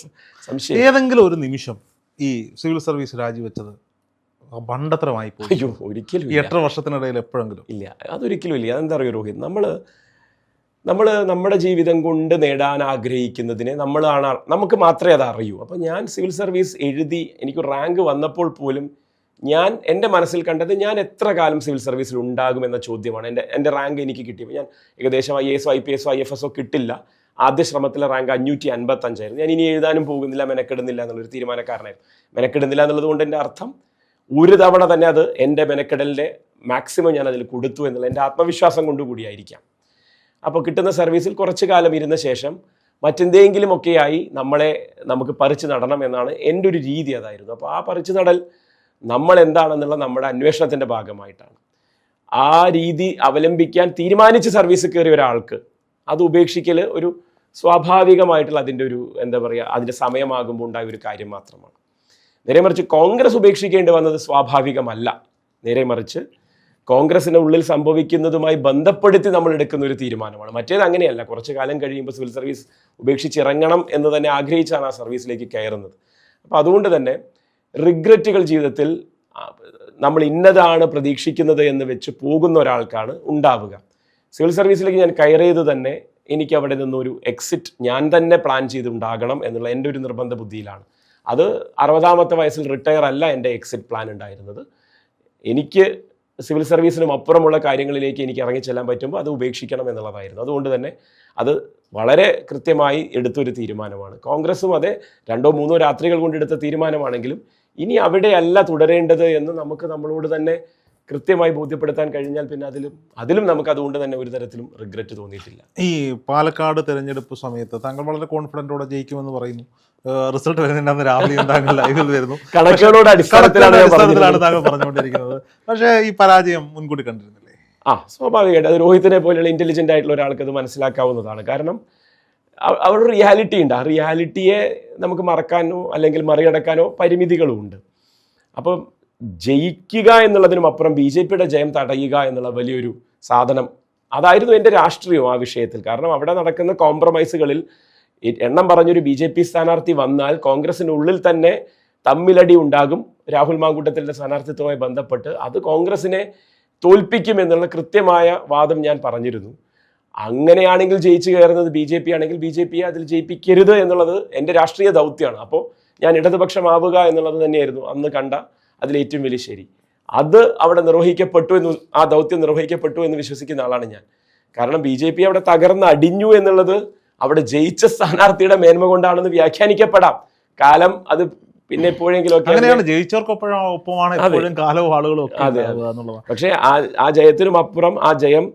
സംശയം? ഏതെങ്കിലും ഒരു നിമിഷം ഈ സിവിൽ സർവീസ് രാജിവെച്ചത് മണ്ടത്തരമായി പോയി അയ്യോ ഒരിക്കലും ഈ എട്ടര വർഷത്തിനിടയിൽ എപ്പോഴെങ്കിലും. ഇല്ല അതൊരിക്കലും ഇല്ല. അതെന്താ അറിയോ രോഹിത്? നമ്മൾ നമ്മൾ നമ്മുടെ ജീവിതം കൊണ്ട് നേടാൻ ആഗ്രഹിക്കുന്നതിനെ നമ്മളാണ് നമുക്ക് മാത്രമേ അത് അറിയൂ. അപ്പോൾ ഞാൻ സിവിൽ സർവീസ് എഴുതി എനിക്ക് റാങ്ക് വന്നപ്പോൾ പോലും ഞാൻ എന്റെ മനസ്സിൽ കണ്ടത് ഞാൻ എത്ര കാലം സിവിൽ സർവീസിൽ ഉണ്ടാകും എന്ന ചോദ്യമാണ്. എന്റെ എന്റെ റാങ്ക് എനിക്ക് കിട്ടിയപ്പോൾ ഞാൻ ഏകദേശം ഐ എസോ ഐ പി എസോ ഐ എഫ് എസ് ഒ കിട്ടില്ല. ആദ്യ ശ്രമത്തിലെ റാങ്ക് അഞ്ഞൂറ്റി അൻപത്തഞ്ചായിരുന്നു. ഞാൻ ഇനി എഴുതാനും പോകുന്നില്ല മെനക്കെടുന്നില്ല എന്നുള്ളൊരു തീരുമാനക്കാരനായിരുന്നു. മെനക്കെടുന്നില്ല എന്നുള്ളത് കൊണ്ട് എന്റെ അർത്ഥം ഒരു തവണ തന്നെ അത് എന്റെ മെനക്കെടലിന്റെ മാക്സിമം ഞാൻ അതിൽ കൊടുത്തു എന്നുള്ള എന്റെ ആത്മവിശ്വാസം കൊണ്ടുകൂടിയായിരിക്കാം അപ്പോൾ കിട്ടുന്ന സർവീസിൽ കുറച്ച് കാലം ഇരുന്ന ശേഷം മറ്റെന്തെങ്കിലുമൊക്കെയായി നമ്മളെ നമുക്ക് പറിച്ചു നടണം എന്നാണ് എന്റെ ഒരു രീതി അതായിരുന്നു. അപ്പോൾ ആ പറിച്ചു നടൽ നമ്മൾ എന്താണെന്നുള്ള നമ്മുടെ അന്വേഷണത്തിന്റെ ഭാഗമായിട്ടാണ്. ആ രീതി അവലംബിക്കാൻ തീരുമാനിച്ച് സർവീസ് കയറിയ ഒരാൾക്ക് അത് ഉപേക്ഷിക്കൽ ഒരു സ്വാഭാവികമായിട്ടുള്ള അതിന്റെ ഒരു എന്താ പറയുക അതിന്റെ സമയമാകുമ്പോൾ ഉണ്ടായ ഒരു കാര്യം മാത്രമാണ്. നേരെ മറിച്ച് കോൺഗ്രസ് ഉപേക്ഷിക്കേണ്ടി വന്നത് സ്വാഭാവികമല്ല. നേരെ മറിച്ച് കോൺഗ്രസിന് ഉള്ളിൽ സംഭവിക്കുന്നതുമായി ബന്ധപ്പെടുത്തി നമ്മൾ എടുക്കുന്ന ഒരു തീരുമാനമാണ്. മറ്റേത് അങ്ങനെയല്ല. കുറച്ച് കാലം കഴിയുമ്പോൾ സിവിൽ സർവീസ് ഉപേക്ഷിച്ച് ഇറങ്ങണം എന്ന് തന്നെ ആഗ്രഹിച്ചാണ് ആ സർവീസിലേക്ക് കയറുന്നത്. അപ്പോൾ അതുകൊണ്ട് തന്നെ റിഗ്രറ്റുകൾ ജീവിതത്തിൽ നമ്മൾ ഇന്നതാണ് പ്രതീക്ഷിക്കുന്നത് എന്ന് വെച്ച് പോകുന്ന ഒരാൾക്കാണ് ഉണ്ടാവുക. സിവിൽ സർവീസിലേക്ക് ഞാൻ കയറിയത് തന്നെ എനിക്ക് അവിടെ നിന്നൊരു എക്സിറ്റ് ഞാൻ തന്നെ പ്ലാൻ ചെയ്തുണ്ടാകണം എന്നുള്ള എന്റെ ഒരു നിർബന്ധ ബുദ്ധിയിലാണ്. അത് അറുപതാമത്തെ വയസ്സിൽ റിട്ടയർ അല്ല എന്റെ എക്സിറ്റ് പ്ലാൻ ഉണ്ടായിരുന്നത്. എനിക്ക് സിവിൽ സർവീസിനും അപ്പുറമുള്ള കാര്യങ്ങളിലേക്ക് എനിക്ക് ഇറങ്ങിച്ചെല്ലാൻ പറ്റുമ്പോൾ അത് ഉപേക്ഷിക്കണം എന്നുള്ളതായിരുന്നു. അതുകൊണ്ട് തന്നെ അത് വളരെ കൃത്യമായി എടുത്തൊരു തീരുമാനമാണ്. കോൺഗ്രസും അതെ രണ്ടോ മൂന്നോ രാത്രികൾ കൊണ്ടെടുത്ത തീരുമാനമാണെങ്കിലും ഇനി അവിടെയല്ല തുടരേണ്ടത് എന്ന് നമുക്ക് നമ്മളോട് തന്നെ കൃത്യമായി ബോധ്യപ്പെടുത്താൻ കഴിഞ്ഞാൽ പിന്നെ അതിലും അതിലും നമുക്ക് അതുകൊണ്ട് തന്നെ ഒരു തരത്തിലും റിഗ്രറ്റ് തോന്നിയിട്ടില്ല. ഈ പാലക്കാട് തെരഞ്ഞെടുപ്പ് സമയത്ത് താങ്കൾ വളരെ കോൺഫിഡന്റോടെ ജയിക്കുമെന്ന് പറയുന്നു. റിസൾട്ട് വരുന്നുണ്ടെന്ന് രാവിലെ താങ്കൾ ലൈവിൽ വരുന്നു. കണക്കുകളുടെ അടിസ്ഥാനത്തിലാണ് താങ്കൾ പറഞ്ഞുകൊണ്ടിരിക്കുന്നത്. പക്ഷേ ഈ പരാജയം മുൻകൂട്ടി കണ്ടിരുന്നില്ലേ? ആ സ്വാഭാവികമായിട്ട്. അത് രോഹിത്തിനെ പോലെയുള്ള ഇന്റലിജന്റ് ആയിട്ടുള്ള ഒരാൾക്ക് അത് മനസ്സിലാക്കാവുന്നതാണ്. കാരണം അവരുടെ റിയാലിറ്റി ഉണ്ട്. ആ റിയാലിറ്റിയെ നമുക്ക് മറക്കാനോ അല്ലെങ്കിൽ മറികടക്കാനോ പരിമിതികളും ഉണ്ട് അപ്പം ജയിക്കുക എന്നുള്ളതിനും അപ്പുറം ബി ജെ പിയുടെ ജയം തടയുക എന്നുള്ള വലിയൊരു സാധനം. അതായിരുന്നു എന്റെ രാഷ്ട്രീയം ആ വിഷയത്തിൽ. കാരണം അവിടെ നടക്കുന്ന കോംപ്രമൈസുകളിൽ എണ്ണം പറഞ്ഞൊരു ബി ജെ പി സ്ഥാനാർത്ഥി വന്നാൽ കോൺഗ്രസിനുള്ളിൽ തന്നെ തമ്മിലടി ഉണ്ടാകും. രാഹുൽ മാങ്കൂട്ടത്തിന്റെ സ്ഥാനാർത്ഥിത്വവുമായി ബന്ധപ്പെട്ട് അത് കോൺഗ്രസിനെ തോൽപ്പിക്കും എന്നുള്ള കൃത്യമായ വാദം ഞാൻ പറഞ്ഞിരുന്നു. അങ്ങനെയാണെങ്കിൽ ജയിച്ചു കയറുന്നത് ബി ജെ പി ആണെങ്കിൽ ബി ജെ പിയെ അതിൽ ജയിപ്പിക്കരുത് എന്നുള്ളത് എന്റെ രാഷ്ട്രീയ ദൗത്യമാണ്. അപ്പോൾ ഞാൻ ഇടതുപക്ഷമാവുക എന്നുള്ളത് തന്നെയായിരുന്നു അന്ന് കണ്ട അതിൽ ഏറ്റവും വലിയ ശരി. അത് അവിടെ നിർവഹിക്കപ്പെട്ടു എന്ന് ആ ദൗത്യം നിർവഹിക്കപ്പെട്ടു എന്ന് വിശ്വസിക്കുന്ന ആളാണ് ഞാൻ. കാരണം ബി ജെ പി അവിടെ തകർന്ന് അടിഞ്ഞു എന്നുള്ളത് അവിടെ ജയിച്ച സ്ഥാനാർത്ഥിയുടെ മേന്മ കൊണ്ടാണെന്ന് വ്യാഖ്യാനിക്കപ്പെടാം. കാലം അത് പിന്നെ എപ്പോഴെങ്കിലും എപ്പോഴും കാലവും ആളുകളും അതെ, പക്ഷേ ആ ആ ജയത്തിനും അപ്പുറം ആ ജയം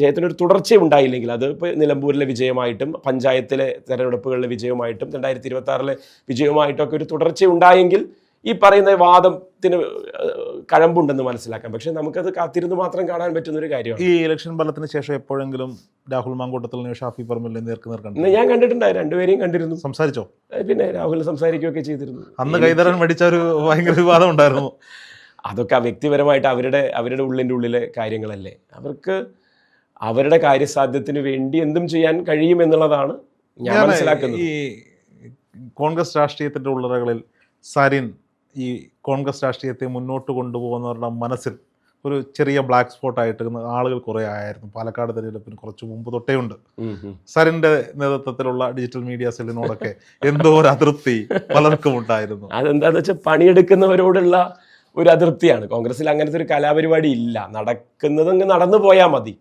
ജയത്തിനൊരു തുടർച്ച ഉണ്ടായില്ലെങ്കിൽ അത് ഇപ്പോൾ നിലമ്പൂരിലെ വിജയമായിട്ടും പഞ്ചായത്തിലെ തെരഞ്ഞെടുപ്പുകളിലെ വിജയമായിട്ടും രണ്ടായിരത്തി ഇരുപത്തി ആറിലെ വിജയമായിട്ടും ഒക്കെ ഒരു തുടർച്ച ഉണ്ടായെങ്കിൽ ഈ പറയുന്ന വാദത്തിന് കഴമ്പുണ്ടെന്ന് മനസ്സിലാക്കാം. പക്ഷെ നമുക്കത് കാത്തിരുന്ന് മാത്രം കാണാൻ പറ്റുന്ന ഒരു കാര്യമാണ്. ഈ ഇലക്ഷൻ ഫലത്തിന് ശേഷം എപ്പോഴെങ്കിലും രാഹുൽ മാങ്കൂട്ടത്തിലിനെയോ ഷാഫി പറമ്പിലിനെ നേർക്ക് നിർക്കണം ഞാൻ കണ്ടിട്ടുണ്ടായി രണ്ടുപേരെയും കണ്ടിരുന്നു. സംസാരിച്ചോ? പിന്നെ രാഹുൽ സംസാരിക്കുകയൊക്കെ ചെയ്തിരുന്നു. അന്ന് കൈതരാൻ മടിച്ച ഒരു ഭയങ്കര വിവാദം ഉണ്ടായിരുന്നു. അതൊക്കെ വ്യക്തിപരമായിട്ട് അവരുടെ അവരുടെ ഉള്ളിന്റെ ഉള്ളിലെ കാര്യങ്ങളല്ലേ. അവർക്ക് അവരുടെ കാര്യസാധ്യത്തിന് വേണ്ടി എന്തും ചെയ്യാൻ കഴിയും എന്നുള്ളതാണ് ഞാൻ ഞാൻ മനസ്സിലാക്കുന്നത്. ഈ കോൺഗ്രസ് രാഷ്ട്രീയത്തിന്റെ ഉള്ളറകളിൽ സരിൻ ഈ കോൺഗ്രസ് രാഷ്ട്രീയത്തെ മുന്നോട്ട് കൊണ്ടുപോകുന്നവരുടെ മനസ്സിൽ ഒരു ചെറിയ ബ്ലാക്ക് സ്പോട്ട് ആയിട്ട് ആളുകൾ കുറേ ആയിരുന്നു പാലക്കാട് തെരഞ്ഞെടുപ്പിന് കുറച്ച് മുമ്പ് തൊട്ടേ ഉണ്ട്. സരിന്റെ നേതൃത്വത്തിലുള്ള ഡിജിറ്റൽ മീഡിയ സെല്ലിനോടൊക്കെ എന്തോ ഒരു അതൃപ്തി പലർക്കും ഉണ്ടായിരുന്നു. അതെന്താന്ന് വെച്ചാൽ പണിയെടുക്കുന്നവരോടുള്ള ഒരു അതൃപ്തിയാണ് കോൺഗ്രസിൽ അങ്ങനത്തെ ഒരു കലാപരിപാടി ഇല്ല. നടക്കുന്നത് അങ്ങ് നടന്നു പോയാൽ മതി.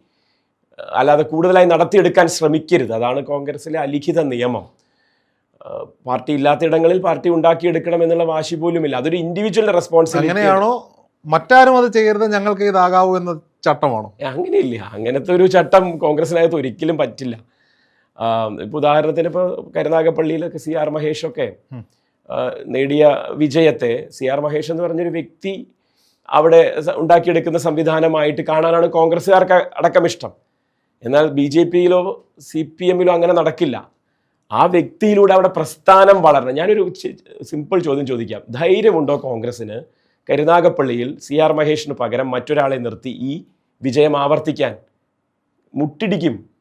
അല്ലാതെ കൂടുതലായി നടത്തിയെടുക്കാൻ ശ്രമിക്കരുത്. അതാണ് കോൺഗ്രസിലെ അലിഖിത നിയമം. പാർട്ടി ഇല്ലാത്ത ഇടങ്ങളിൽ പാർട്ടി ഉണ്ടാക്കിയെടുക്കണം എന്നുള്ള വാശി പോലുമില്ല. അതൊരു ഇൻഡിവിജ്വൽ റെസ്പോൺസിബിലിറ്റി അങ്ങനെയാണോ? മറ്റാരും അത് ചെയ്യരുത് ഞങ്ങൾക്ക് ഇതാകാവൂ എന്ന ചട്ടമാണോ? അങ്ങനെയില്ല. അങ്ങനത്തെ ഒരു ചട്ടം കോൺഗ്രസിനകത്ത് ഒരിക്കലും പറ്റില്ല. ഇപ്പോൾ ഉദാഹരണത്തിന് ഇപ്പോൾ കരുനാഗപ്പള്ളിയിലൊക്കെ സി ആർ മഹേഷൊക്കെ ഒക്കെ നേടിയ വിജയത്തെ സി ആർ മഹേഷ് എന്ന് പറഞ്ഞൊരു വ്യക്തി അവിടെ ഉണ്ടാക്കിയെടുക്കുന്ന സംവിധാനമായിട്ട് കാണാനാണ് കോൺഗ്രസ്സുകാർക്ക് അടക്കം ഇഷ്ടം എന്നാൽ ബി ജെ പിയിലോ സി പി എമ്മിലോ അങ്ങനെ നടക്കില്ല. ആ വ്യക്തിയിലൂടെ അവിടെ പ്രസ്ഥാനം വളരണം. ഞാനൊരു സിമ്പിൾ ചോദ്യം ചോദിക്കാം. ധൈര്യമുണ്ടോ കോൺഗ്രസ്സിന്? കരുനാഗപ്പള്ളിയിൽ സി ആർ മഹേഷിന് പകരം മറ്റൊരാളെ നിർത്തി ഈ വിജയം ആവർത്തിക്കാൻ. മുട്ടിടിക്കും.